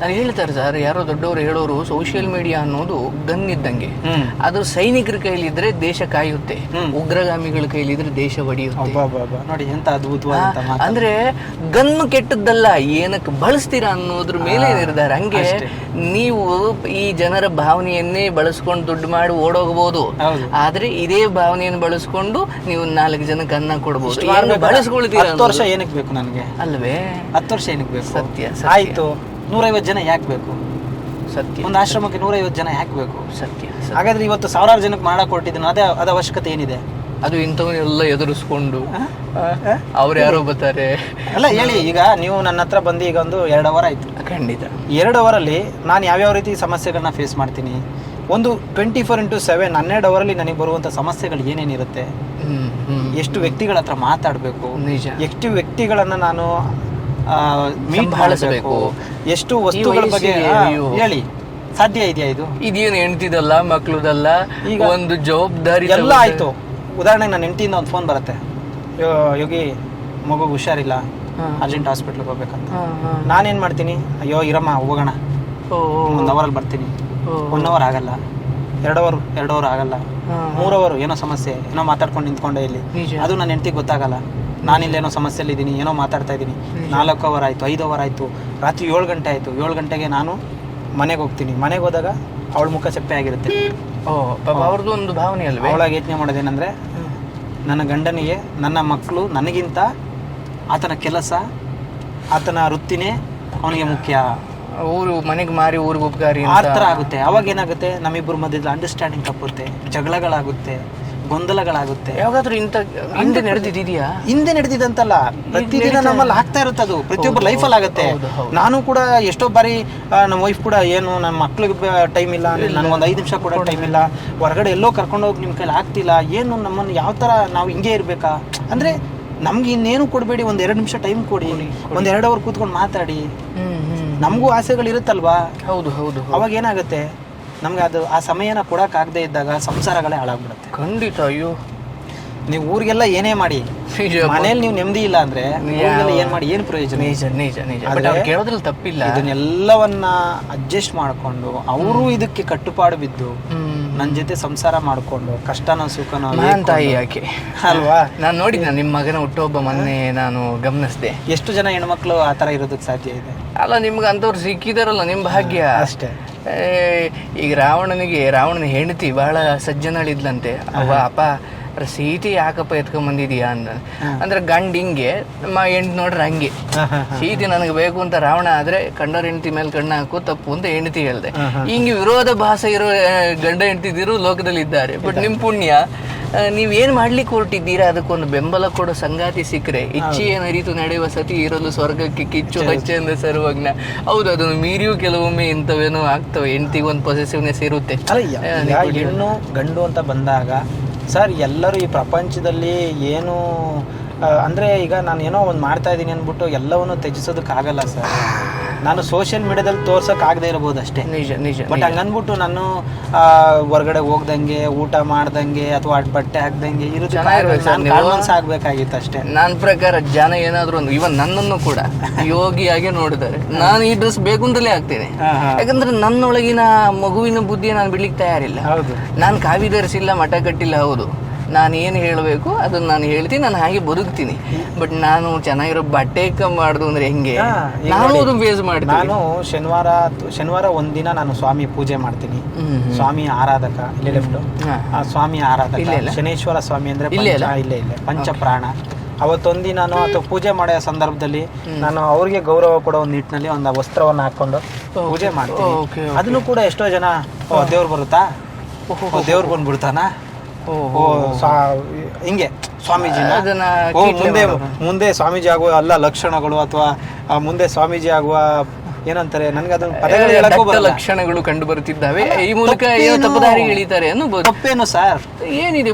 Speaker 1: ನಾನು ಹೇಳ್ತಾರೆ ಸರ್ ಯಾರೋ ದೊಡ್ಡವರು ಹೇಳೋರು ಸೋಷಿಯಲ್ ಮೀಡಿಯಾ ಅನ್ನೋದು ಗನ್ ಇದ್ದಂಗೆ. ಅದು ಸೈನಿಕರ ಕೈಲಿದ್ರೆ ದೇಶ ಕಾಯುತ್ತೆ. ಉಗ್ರಗಾಮಿಗಳ ಕೈಲಿದ್ರೆ ದೇಶ ಒಡೆಯುತ್ತೆ.
Speaker 2: ನೋಡಿ ಎಂತ ಅದ್ಭುತವಾದ
Speaker 1: ಅಂದ್ರೆ ಗನ್ ಕೆಟ್ಟದ್ದಲ್ಲ ಏನಕ್ಕೆ ಬಳಸ್ತೀರಾ ಅನ್ನೋದ್ರ ಮೇಲೆ ನಿರ್ಧಾರ. ಹಂಗೆ ನೀವು ಈ ಜನರ ಭಾವನೆಯನ್ನೇ ಬಳಸ್ಕೊಂಡು ದುಡ್ಡು ಮಾಡಿ ಓಡೋಗಬಹುದು
Speaker 2: ಹೌದು.
Speaker 1: ಆದ್ರೆ ಇದೇ ಭಾವನೆಯನ್ನು ಬಳಸ್ಕೊಂಡು ನೀವು ನಾಲ್ಕು ಜನಕ್ಕೆ ಅನ್ನ ಕೊಡ್ಬೋದು.
Speaker 2: ಮಾಡ್ಬೇಕಾ? ಹತ್ತು ವರ್ಷ ಏನಕ್ಕೆ ಬೇಕು ನನಗೆ?
Speaker 1: ಅಲ್ವೇ?
Speaker 2: ಹತ್ತು ವರ್ಷ ಏನಕ್ಕೆ ಬೇಕು?
Speaker 1: ಸತ್ಯ
Speaker 2: ಆಯ್ತು. ನೂರೈವತ್ತು ಜನ ಯಾಕೆ ಬೇಕು?
Speaker 1: ಸತ್ಯ
Speaker 2: ಒಂದು ಆಶ್ರಮಕ್ಕೆ ನೂರೈವತ್ತು ಜನ ಯಾಕೆ ಬೇಕು?
Speaker 1: ಸತ್ಯ.
Speaker 2: ಹಾಗಾದ್ರೆ ಇವತ್ತು ಸಾವಿರಾರು ಜನಕ್ಕೆ ಮಾಡಕ್ ಕೊಟ್ಟಿದ್ದೀನಿ ಅದೇ ಅದ ಅವಶ್ಯಕತೆ ಏನಿದೆ?
Speaker 1: ಅದು ಇಂಥವನ್ನೆಲ್ಲ ಎದುರಿಸ್ಕೊಂಡು ಅವ್ರು ಯಾರೋ ಬರ್ತಾರೆ.
Speaker 2: ಅಲ್ಲ ಹೇಳಿ ಈಗ ನೀವು ನನ್ನ ಹತ್ರ ಬಂದು ಈಗ ಒಂದು ಎರಡು ಅವರ್ ಆಯ್ತು.
Speaker 1: ಖಂಡಿತ.
Speaker 2: ಎರಡು ಅವರಲ್ಲಿ ನಾನು ಯಾವ್ಯಾವ ರೀತಿ ಸಮಸ್ಯೆಗಳನ್ನ ಫೇಸ್ ಮಾಡ್ತೀನಿ? ಒಂದು ಟ್ವೆಂಟಿ ಫೋರ್ ಇಂಟು ಸೆವೆನ್ ಹನ್ನೆರಡು ಅವರಲ್ಲಿ ನನಗೆ ಬರುವಂಥ ಸಮಸ್ಯೆಗಳು ಏನೇನಿರುತ್ತೆ? ಎಷ್ಟು ವ್ಯಕ್ತಿಗಳ ಹತ್ರ ಮಾತಾಡಬೇಕು
Speaker 1: ನಿಜ.
Speaker 2: ಎಷ್ಟು ವ್ಯಕ್ತಿಗಳನ್ನ ನಾನು ಮೀಟ್. ಎಷ್ಟು ವಸ್ತುಗಳ ಬಗ್ಗೆ. ಹೇಳಿ. ಸಾಧ್ಯ ಇದೆಯಾ ಇದು?
Speaker 1: ಇದೇನು ಹೆಣ್ತಿದಲ್ಲ ಮಕ್ಳುದಲ್ಲ
Speaker 2: ಈಗ
Speaker 1: ಒಂದು ಜವಾಬ್ದಾರಿ
Speaker 2: ಎಲ್ಲ ಆಯ್ತು. ಉದಾಹರಣೆಗೆ ನನ್ನ ಹೆಂಡತಿಯಿಂದ ಒಂದು ಫೋನ್ ಬರುತ್ತೆ. ಯೋಗಿ ಮಗುಗೆ ಹುಷಾರಿಲ್ಲ ಅರ್ಜೆಂಟ್ ಹಾಸ್ಪಿಟ್ಲಿಗೆ ಹೋಗ್ಬೇಕಂತ. ನಾನೇನ್ ಮಾಡ್ತೀನಿ? ಅಯ್ಯೋ ಇರಮ್ಮ ಹೋಗೋಣ. ಒಂದು ಅವರಲ್ಲಿ ಬರ್ತೀನಿ. ಒನ್ ಅವರ್ ಆಗಲ್ಲ. ಎರಡು ಅವರ್ ಎರಡು ಅವರ್ ಆಗಲ್ಲ ಮೂರು ಅವರ್ ಏನೋ ಸಮಸ್ಯೆ ಏನೋ ಮಾತಾಡ್ಕೊಂಡು ನಿಂತ್ಕೊಂಡೆ ಇಲ್ಲಿ. ಅದು ನನ್ನ ಹೆಂಡತಿಗೆ ಗೊತ್ತಾಗಲ್ಲ. ನಾನಿಲ್ಲೇನೋ ಸಮಸ್ಯೆಯಲ್ಲಿ ಇದ್ದೀನಿ ಏನೋ ಮಾತಾಡ್ತಾ ಇದ್ದೀನಿ. ನಾಲ್ಕು ಅವರ್ ಆಯಿತು ಐದು ಅವರ್ ಆಯಿತು ರಾತ್ರಿ ಏಳು ಗಂಟೆ ಆಯಿತು. ಏಳು ಗಂಟೆಗೆ ನಾನು ಮನೆಗೆ ಹೋಗ್ತೀನಿ. ಮನೆಗೆ ಹೋದಾಗ ಅವಳ ಮುಖ ಚಪ್ಪೆ ಆಗಿರುತ್ತೆ.
Speaker 1: ಅವ್ರದ್ದು ಒಂದು ಭಾವನೆ ಅಲ್ವೇ?
Speaker 2: ಅವಳಾಗ ಯೋಚನೆ ಮಾಡೋದೇನೆಂದರೆ ನನ್ನ ಗಂಡನಿಗೆ ನನ್ನ ಮಕ್ಕಳು ನನಗಿಂತ ಆತನ ಕೆಲಸ ಆತನ ವೃತ್ತಿನೇ ಅವನಿಗೆ ಮುಖ್ಯ.
Speaker 1: ಊರು ಮನೆಗೆ ಮಾರಿ ಊರಿಗೆ ಉಪಕಾರಿ
Speaker 2: ಆ ಥರ ಆಗುತ್ತೆ. ಅವಾಗ ಏನಾಗುತ್ತೆ? ನಮ್ಮಿಬ್ಬರ ಮಧ್ಯದಲ್ಲಿ ಅಂಡರ್ಸ್ಟ್ಯಾಂಡಿಂಗ್ ತಪ್ಪುತ್ತೆ ಜಗಳಗಳಾಗುತ್ತೆ ಗೊಂದಲಗಳಾಗುತ್ತೆ.
Speaker 1: ಯಾವಾಗಾದ್ರೂ ಇಂಥ ಹಿಂದೆ ನಡೆದಿದೆಯಾ
Speaker 2: ಹಿಂದೆ ನಡೆದಿದಂತಲ್ಲ ಪ್ರತಿದಿನ ನಮ್ಮಲ್ಲಿ ಆಗ್ತಾ ಇರುತ್ತೆ ಅದು ಪ್ರತಿಯೊಬ್ಬರ ಲೈಫಲ್ಲಿ ಆಗುತ್ತೆ. ನಾನು ಕೂಡ ಎಷ್ಟೋ ಬಾರಿ ನಮ್ಮ ವೈಫ್ ಕೂಡ ಏನು ನನ್ನ ಮಕ್ಳಿಗೆ ಟೈಮ್ ಇಲ್ಲ ನನಗೊಂದು ಐದು ನಿಮಿಷ ಕೂಡ ಟೈಮ್ ಇಲ್ಲ. ಹೊರಗಡೆ ಎಲ್ಲೋ ಕರ್ಕೊಂಡು ಹೋಗಿ ನಿಮ್ಮ ಕೈಲಿ ಆಗ್ತಿಲ್ಲ. ಏನು ನಮ್ಮನ್ನು ಯಾವ ಥರ ನಾವು ಹಿಂಗೆ ಇರಬೇಕಾ? ಅಂದರೆ ನಮ್ಗೆ ಇನ್ನೇನು ಕೊಡಬೇಡಿ ಒಂದು ಎರಡು ನಿಮಿಷ ಟೈಮ್ ಕೊಡಿ. ಒಂದು ಎರಡು ಅವರ್ ಕೂತ್ಕೊಂಡು ಮಾತಾಡಿ. ನಮಗೂ ಆಸೆಗಳಿರುತ್ತಲ್ವಾ
Speaker 1: ಹೌದು ಹೌದು ಹೌದು.
Speaker 2: ಅವಾಗ ಏನಾಗುತ್ತೆ? ನಮ್ಗೆ ಅದು ಆ ಸಮಯನ ಕೊಡೋಕ್ಕಾಗದೇ ಇದ್ದಾಗ ಸಂಸಾರಗಳೇ ಹಾಳಾಗ್ಬಿಡುತ್ತೆ.
Speaker 1: ಖಂಡಿತ ಅಯ್ಯೋ.
Speaker 2: ನೀವು ಊರಿಗೆಲ್ಲ ಏನೇ ಮಾಡಿ. ಮನೇಲಿ ನೀವು ನೆಮ್ಮದಿ ಇಲ್ಲ ಅಂದ್ರೆ ಊರಿಗೆಲ್ಲ ಏನ್ ಮಾಡಿ ಏನ್ ಪ್ರಯೋಜನ?
Speaker 1: ನಿಜ ನಿಜ ನಿಜ. ಬಟ್ ಅವ್ರು ಕೇಳೋದ್ರಲ್ಲಿ ತಪ್ಪಿಲ್ಲ.
Speaker 2: ಇದನ್ನೆಲ್ಲವನ್ನ ಅಡ್ಜಸ್ಟ್ ಮಾಡ್ಕೊಂಡು ಅವರು ಇದಕ್ಕೆ ಕಟ್ಟುಪಾಡು ಬಿದ್ದು ನನ್ನ ಜೊತೆ ಸಂಸಾರ ಮಾಡ್ಕೊಂಡು ಕಷ್ಟನ ಸುಖನ
Speaker 1: ನಾನ್ ತಾಯಿ ಯಾಕೆ?
Speaker 2: ಅಲ್ವಾ?
Speaker 1: ನಾನು ನೋಡಿದ್ನ ನಿಮ್ಮ ಮಗನ ಹುಟ್ಟುಹಬ್ಬ ಮೊನ್ನೆ ನಾನು ಗಮನಿಸಿದೆ.
Speaker 2: ಎಷ್ಟು ಜನ ಹೆಣ್ಮಕ್ಳು ಆ ಥರ ಇರೋದಕ್ಕೆ ಸಾಧ್ಯ ಇದೆ?
Speaker 1: ಅಲ್ಲ ನಿಮ್ಗೆ ಅಂಥವ್ರು ಸಿಕ್ಕಿದಾರಲ್ಲ ನಿಮ್ಮ ಭಾಗ್ಯ.
Speaker 2: ಅಷ್ಟೇ.
Speaker 1: ಈಗ ರಾವಣನಿಗೆ ರಾವಣನ ಹೆಂಡತಿ ಬಹಳ ಸಜ್ಜನಳಿದ್ಲಂತೆ. ಅವ ಅಪ್ಪ ಅರೆ ಸೀಟಿ ಯಾಕಪ್ಪ ಎತ್ಕೊಂಡ್ ಬಂದಿದೀಯಾ ಅಂದ ಅಂದ್ರೆ ಗಂಡ ಹಿಂಗೆ ನಮ್ಮ ಹೆಂಡ್ ನೋಡ್ರ ಹಂಗೆ. ಸೀಟಿ ನನಗೆ ಬೇಕು ಅಂತ ರಾವಣ ಆದ್ರೆ ಕಂಡರ ಹೆಂಡತಿ ಮೇಲೆ ಕಣ್ಣ ಹಾಕು ತಪ್ಪು ಅಂತ ಹೆಂಡತಿ ಹೇಳ್ದೆ. ಹಿಂಗೆ ವಿರೋಧ ಭಾಸ ಇರೋ ಗಂಡ ಹೆಂಡತಿದಿರು ಲೋಕದಲ್ಲಿ ಇದ್ದಾರೆ. ಬಟ್ ನಿಮ್ ಪುಣ್ಯ ನೀವ್ ಏನ್ ಮಾಡ್ಲಿಕ್ಕೆ ಹೊರಟಿದ್ದೀರಾ? ಅದಕ್ಕೊಂದು ಬೆಂಬಲ ಕೊಡೋ ಸಂಗಾತಿ ಸಿಕ್ಕರೆ. ಇಚ್ಛೆಯ ನರಿತು ನಡೆಯುವ ಸತಿ ಇರಲು ಸ್ವರ್ಗಕ್ಕೆ ಕಿಚ್ಚು ಹಚ್ಚೆಂದ ಸರ್ವಜ್ಞ. ಹೌದು ಅದನ್ನು ಮೀರಿಯೂ ಕೆಲವೊಮ್ಮೆ ಇಂಥವೇನೋ ಆಗ್ತವೆ. ಹೆಂಡತಿಗೆ ಒಂದು ಪೊಸೆಸಿವ್ನೆಸ್ ಇರುತ್ತೆ
Speaker 2: ಹೆಣ್ಣು ಗಂಡು ಅಂತ ಬಂದಾಗ ಸರ್, ಎಲ್ಲರೂ ಈ ಪ್ರಪಂಚದಲ್ಲಿ ಏನು ಅಂದರೆ ಈಗ ನಾನು ಏನೋ ಒಂದು ಮಾಡ್ತಾ ಇದ್ದೀನಿ ಅಂದ್ಬಿಟ್ಟು ಎಲ್ಲವನ್ನು ತ್ಯಜಿಸೋದಕ್ಕಾಗಲ್ಲ, ಸರ್. ನಾನು ಸೋಷಿಯಲ್ ಮೀಡಿಯಾದಲ್ಲಿ ತೋರ್ಸಕ್ ಆಗದೆ ಇರಬಹುದು ಅಷ್ಟೇ.
Speaker 1: ನಿಜ ನಿಜ
Speaker 2: ಬಟ್ ಹಂಗನ್ಬಿಟ್ಟು ನಾನು ಹೊರಗಡೆ ಹೋಗ್ದಂಗೆ ಊಟ ಮಾಡ್ದಂಗೆ ಅಥವಾ ಬಟ್ಟೆ ಹಾಕ್ದಂಗೆ ಇರೋದು ಆಗ್ಬೇಕಾಗಿತ್ತು ಅಷ್ಟೇ.
Speaker 1: ನನ್ನ ಪ್ರಕಾರ ಜನ ಏನಾದ್ರು ಒಂದು ಇವನ್ ನನ್ನನ್ನು ಕೂಡ ಯೋಗಿಯಾಗಿ ನೋಡಿದ್ದಾರೆ. ನಾನು ಈ ಡ್ರೆಸ್ ಬೇಕು ಅಂತಲೇ ಹಾಕ್ತೇನೆ. ಯಾಕಂದ್ರೆ ನನ್ನೊಳಗಿನ ಮಗುವಿನ ಬುದ್ಧಿ ನಾನು ಬಿಡ್ಲಿಕ್ಕೆ ತಯಾರಿಲ್ಲ.
Speaker 2: ಹೌದು.
Speaker 1: ನಾನು ಕಾವಿ ಧರಿಸಿಲ್ಲ ಮಠ ಕಟ್ಟಿಲ್ಲ ಹೌದು. ನಾನು ಏನು ಹೇಳಬೇಕು ಅದನ್ನು ನಾನು ಹೇಳ್ತೀನಿ ನಾನು ಹಾಗೆ ಬದುಕ್ತೀನಿ. ಬಟ್ ನಾನು ಚೆನ್ನಾಗಿರೋ ಬಟ್ಟೆ ಮಾಡೋದು ಅಂದ್ರೆ ಹೆಂಗೆ? ನಾನು ಅದು ಬೇಸ್ ಮಾಡ್ತೀನಿ.
Speaker 2: ನಾನು ಶನಿವಾರ ಶನಿವಾರ ಒಂದಿನ ನಾನು ಸ್ವಾಮಿ ಪೂಜೆ ಮಾಡ್ತೀನಿ. ಸ್ವಾಮಿ ಆರಾಧಕ ಇಲ್ಲೇ ಲೆಫ್ಟ್ ಸ್ವಾಮಿ ಆರಾಧಕ? ಶನೇಶ್ವರ ಸ್ವಾಮಿ ಅಂದ್ರೆ
Speaker 1: ಇಲ್ಲೇ?
Speaker 2: ಇಲ್ಲೇ? ಇಲ್ಲೇ ಪಂಚಪ್ರಾಣ ಅವತ್ತೊಂದಿ ನಾನು ಅಥವಾ ಪೂಜೆ ಮಾಡೋ ಸಂದರ್ಭದಲ್ಲಿ ನಾನು ಅವ್ರಿಗೆ ಗೌರವ ಕೊಡೋ ಒಂದು ನಿಟ್ಟಿನಲ್ಲಿ ಒಂದು ವಸ್ತ್ರವನ್ನು ಹಾಕೊಂಡು ಪೂಜೆ ಮಾಡ್ತೀನಿ. ಅದನ್ನು ಕೂಡ ಎಷ್ಟೋ ಜನ ಓ ದೇವ್ರು ಬರುತ್ತಾ? ಓ ದೇವ್ರು ಬಂದ್ಬಿಡ್ತಾನ? ಹಿಂಗೆ ಸ್ವಾಮೀಜಿ
Speaker 1: ಅದನ್ನ
Speaker 2: ಓ ಮುಂದೆ ಮುಂದೆ ಸ್ವಾಮೀಜಿ ಆಗುವ ಎಲ್ಲ ಲಕ್ಷಣಗಳು ಅಥವಾ ಮುಂದೆ ಸ್ವಾಮೀಜಿ ಆಗುವ ಏನಂತಾರೆ? ನನ್ಗೆ ಅದು ಪದಗಳು ಹೇಳಕ್ಕೂ
Speaker 1: ಲಕ್ಷಣಗಳು ಕಂಡು ಬರುತ್ತಿದ್ದಾವೆ ಈ ಮೂಲಕ ಏನೋ ಎಳಿತಾರೆ ಅನ್ನಬಹುದು
Speaker 2: ತಪ್ಪೇನು ಸರ್?
Speaker 1: ಏನಿದೆ?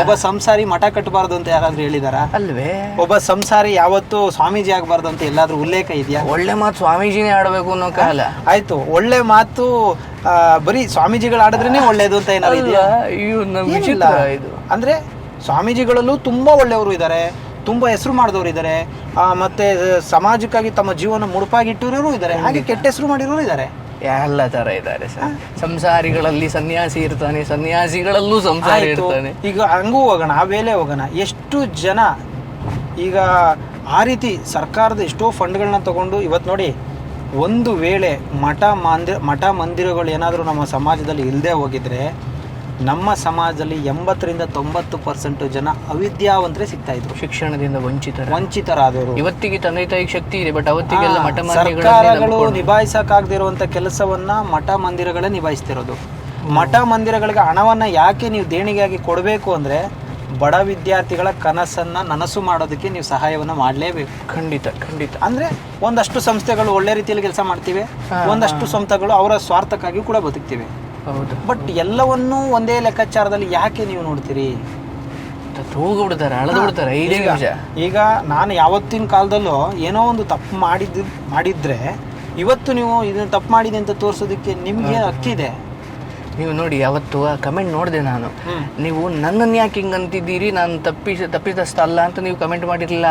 Speaker 2: ಒಬ್ಬ ಸಂಸಾರಿ ಮಠ ಕಟ್ಟಬಾರ್ದು ಅಂತ ಯಾರಾದ್ರೂ ಹೇಳಿದಾರ?
Speaker 1: ಅಲ್ವೇ?
Speaker 2: ಒಬ್ಬ ಸಂಸಾರಿ ಯಾವತ್ತೂ ಸ್ವಾಮೀಜಿ ಆಗಬಾರ್ದು ಅಂತ ಎಲ್ಲಾದ್ರೂ ಉಲ್ಲೇಖ ಇದೆಯಾ?
Speaker 1: ಒಳ್ಳೆ ಮಾತು ಸ್ವಾಮೀಜಿನೇ ಆಡಬೇಕು ಅನ್ನೋ ಕಾಲ.
Speaker 2: ಆಯ್ತು ಒಳ್ಳೆ ಮಾತು ಬರೀ ಸ್ವಾಮೀಜಿಗಳು ಆಡಿದ್ರೇನೆ ಒಳ್ಳೇದು ಅಂತ ಏನಾದ್ರು ಇದೆಯಾ.
Speaker 1: ವಿಚಿತ್ರ ಇದು.
Speaker 2: ಅಂದ್ರೆ ಸ್ವಾಮೀಜಿಗಳಲ್ಲೂ ತುಂಬಾ ಒಳ್ಳೆಯವರು ಇದ್ದಾರೆ ತುಂಬಾ ಹೆಸರು ಮಾಡಿದವರು ಇದ್ದಾರೆ ಮತ್ತೆ ಸಮಾಜಕ್ಕಾಗಿ ತಮ್ಮ ಜೀವನ ಮುಡುಪಾಗಿಟ್ಟಿರೋರು ಇದ್ದಾರೆ ಹಾಗೆ ಕೆಟ್ಟ ಹೆಸರು ಮಾಡಿರೋರು ಇದ್ದಾರೆ
Speaker 1: ಎಲ್ಲ ತರ ಇದ್ದಾರೆ ಸರ್. ಸಂಸಾರಿಗಳಲ್ಲಿ ಸನ್ಯಾಸಿ ಇರ್ತಾನೆ ಸನ್ಯಾಸಿಗಳಲ್ಲೂ ಸಂಸಾರಿ ಇರ್ತಾನೆ.
Speaker 2: ಈಗ ಹಂಗೂ ಹೋಗೋಣ ಆ ವೇಳೆ ಹೋಗೋಣ. ಎಷ್ಟು ಜನ ಈಗ ಆ ರೀತಿ ಸರ್ಕಾರದ ಎಷ್ಟೋ ಫಂಡ್ಗಳನ್ನ ತಗೊಂಡು ಇವತ್ತು ನೋಡಿ ಒಂದು ವೇಳೆ ಮಠ ಮಂದಿರ ಮಠ ಮಂದಿರಗಳು ಏನಾದರೂ ನಮ್ಮ ಸಮಾಜದಲ್ಲಿ ಇಲ್ಲದೆ ಹೋಗಿದ್ರೆ ನಮ್ಮ ಸಮಾಜದಲ್ಲಿ ಎಂಬತ್ತರಿಂದ ತೊಂಬತ್ತು ಪರ್ಸೆಂಟ್ ಜನ ಅವಿದ್ಯಾವಂತರೇ ಸಿಗ್ತಾ ಇದ್ರು.
Speaker 1: ಶಿಕ್ಷಣದಿಂದ ವಂಚಿತ
Speaker 2: ವಂಚಿತರಾದರು
Speaker 1: ಇವತ್ತಿಗೆ ತಂದೆ ತಾಯಿಗೆ ಶಕ್ತಿ ಇದೆ ಬಟ್ ಅವತ್ತಿಗೆಲ್ಲ ಮಠ
Speaker 2: ಸರ್ಕಾರಗಳು ನಿಭಾಯಿಸಕ್ಕಾಗದಿರುವಂತ ಕೆಲಸವನ್ನ ಮಠ ಮಂದಿರಗಳೇ ನಿಭಾಯಿಸ್ತಿರೋದು. ಮಠ ಮಂದಿರಗಳಿಗೆ ಹಣವನ್ನ ಯಾಕೆ ನೀವು ದೇಣಿಗೆಯಾಗಿ ಕೊಡಬೇಕು ಅಂದ್ರೆ ಬಡ ವಿದ್ಯಾರ್ಥಿಗಳ ಕನಸನ್ನ ನನಸು ಮಾಡೋದಕ್ಕೆ ನೀವು ಸಹಾಯವನ್ನ ಮಾಡಲೇಬೇಕು.
Speaker 1: ಖಂಡಿತ ಖಂಡಿತ.
Speaker 2: ಅಂದ್ರೆ ಒಂದಷ್ಟು ಸಂಸ್ಥೆಗಳು ಒಳ್ಳೆ ರೀತಿಯಲ್ಲಿ ಕೆಲಸ ಮಾಡ್ತಿವೆ ಒಂದಷ್ಟು ಸಂಸ್ಥೆಗಳು ಅವರ ಸ್ವಾರ್ಥಕ್ಕಾಗಿ ಕೂಡ ಬದುಕ್ತಿವೆ.
Speaker 1: ಹೌದು.
Speaker 2: ಬಟ್ ಎಲ್ಲವನ್ನೂ ಒಂದೇ ಲೆಕ್ಕಾಚಾರದಲ್ಲಿ ಯಾಕೆ ನೀವು ನೋಡ್ತೀರಿ?
Speaker 1: ಐದೇ ನಿಮಿಷ.
Speaker 2: ಈಗ ನಾನು ಯಾವತ್ತಿನ ಕಾಲದಲ್ಲೂ ಏನೋ ಒಂದು ತಪ್ಪು ಮಾಡಿದ್ದು ಮಾಡಿದ್ರೆ ಇವತ್ತು ನೀವು ಇದನ್ನ ತಪ್ಪು ಮಾಡಿದೆ ಅಂತ ತೋರಿಸೋದಕ್ಕೆ ನಿಮ್ಗೆ ಹಕ್ಕಿದೆ.
Speaker 1: ನೀವು ನೋಡಿ ಅವತ್ತು ಆ ಕಮೆಂಟ್ ನೋಡಿದೆ ನಾನು. ನೀವು ನನ್ನನ್ನು ಯಾಕೆ ಹಿಂಗೆ ಅಂತಿದ್ದೀರಿ? ನಾನು ತಪ್ಪಿಸ ತಪ್ಪಿದಷ್ಟು ಅಲ್ಲ ಅಂತ ನೀವು ಕಮೆಂಟ್ ಮಾಡಿರಲಿಲ್ಲ.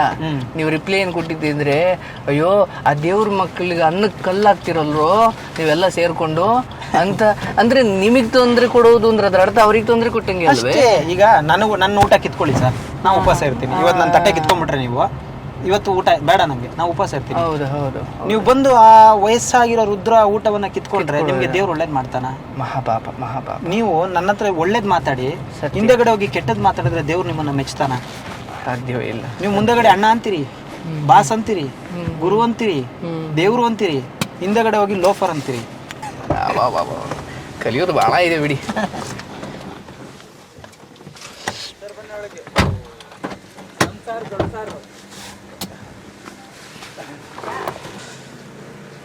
Speaker 1: ನೀವು ರಿಪ್ಲೈ ಏನು ಕೊಟ್ಟಿದ್ದೆ ಅಂದ್ರೆ ಅಯ್ಯೋ ಆ ದೇವ್ರ ಮಕ್ಕಳಿಗೆ ಅನ್ನಕ್ಕೆ ಕಲ್ಲಾಗ್ತಿರಲ್ರೋ? ನೀವೆಲ್ಲ ಸೇರ್ಕೊಂಡು ಅಂತ ಅಂದ್ರೆ ನಿಮಗೆ ತೊಂದರೆ ಕೊಡೋದು ಅಂದ್ರೆ ಅದರ ಅರ್ಥ ಅವ್ರಿಗೆ ತೊಂದರೆ ಕೊಟ್ಟಂಗೆ ಅಲ್ವೇ?
Speaker 2: ಈಗ ನನಗೂ ನನ್ನ ಊಟ ಕಿತ್ಕೊಳ್ಳಿ ಸರ್. ನಾವು ಉಪವಾಸ ಇರ್ತೀನಿ. ಇವತ್ತು ನನ್ನ ತಟ್ಟೆ ಕಿತ್ಕೊಂಡ್ಬಿಟ್ರೆ ನೀವು. ಇವತ್ತು ಊಟ ಬೇಡ ನಮಗೆ ನಾವು ಉಪವಾಸ ಇರ್ತೀನಿ
Speaker 1: ಹೌದು ಹೌದು
Speaker 2: ನೀವು ಬಂದು ಆ ವಯಸ್ಸಾಗಿರೋ ರುದ್ರ ಊಟವನ್ನ ಕಿತ್ಕೊಂಡ್ರೆ ನಿಮಗೆ ದೇವ್ರು ಒಳ್ಳೇದ್ ಮಾಡ್ತಾನ?
Speaker 1: ಮಹಾಪಾಪ ಮಹಾಪಾಪ.
Speaker 2: ನೀವು ನನ್ನ ಹತ್ರ ಒಳ್ಳೇದ್ ಮಾತಾಡಿ ಹಿಂದೆಗಡೆ ಹೋಗಿ ಕೆಟ್ಟದ್ ಮಾತಾಡಿದ್ರೆ ದೇವ್ರು ನಿಮ್ಮನ್ನ ಮೆಚ್ತಾನ?
Speaker 1: ಸಾಧ್ಯವೇ ಇಲ್ಲ.
Speaker 2: ನೀವು ಮುಂದೆಗಡೆ ಅಣ್ಣ ಅಂತೀರಿ ಬಾಸ್ ಅಂತೀರಿ ಗುರು ಅಂತೀರಿ ದೇವ್ರು ಅಂತೀರಿ ಹಿಂದೆಗಡೆ ಹೋಗಿ ಲೋಫರ್ ಅಂತೀರಿ.
Speaker 1: ಕಲಿಯೋದು ಬಹಳ ಇದೆ ಬಿಡಿ.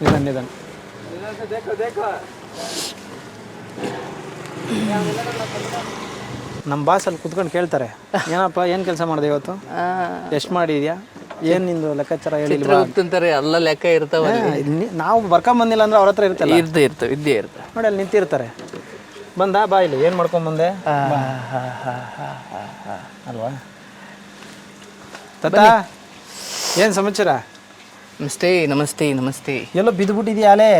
Speaker 2: ನಿಧಾನ ನಿಧಾನ. ನಮ್ಮ ಬಾಸ್ ಅಲ್ಲಿ ಕುತ್ಕೊಂಡು ಕೇಳ್ತಾರೆ ಏನಪ್ಪ ಏನು ಕೆಲಸ ಮಾಡಿದೆ ಇವತ್ತು? ಎಷ್ಟು ಮಾಡಿದ್ಯಾ? ಏನು ನಿಂದು ಲೆಕ್ಕಾಚಾರ
Speaker 1: ಹೇಳಿದ್ರೆ ಎಲ್ಲ ಲೆಕ್ಕ ಇರ್ತಾವ
Speaker 2: ನಾವು ಬರ್ಕೊಂಡ್ ಬಂದಿಲ್ಲ ಅಂದ್ರೆ ಅವ್ರ ಹತ್ರ ಇರುತ್ತಲ್ಲ
Speaker 1: ಇರ್ತಾ ಇರ್ತವೆ ಇದ್ದೇ ಇರ್ತವೆ
Speaker 2: ನೋಡಿ ಅಲ್ಲಿ ನಿಂತಿರ್ತಾರೆ. ಬಂದ ಬಾ ಇಲ್ಲಿ ಏನು ಮಾಡ್ಕೊಂಡ್ ಬಂದೆ? ಅಲ್ವಾ? ತಾತ ಏನು ಸಮಾಚಾರ?
Speaker 1: ನಮಸ್ತೆ ನಮಸ್ತೆ ನಮಸ್ತೆ.
Speaker 2: ಎಲ್ಲ ಬಿದ್ದು ಬಿಟ್ಟಿದ್ಯಾಲೆ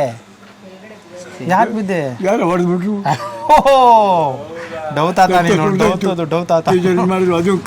Speaker 2: ಯಾಕೆ ಬಿದ್ದೆ?
Speaker 3: ಯಾರು ಹೊಡೆದ್ಬಿಟ್ರು.
Speaker 2: ಓಹೋ ಡವ್ ತಾತ ನೀನು ಡವ್ ತಾತ ಡವ್ ತಾತ
Speaker 3: ಮಾಡಿದ್ರು ಅದು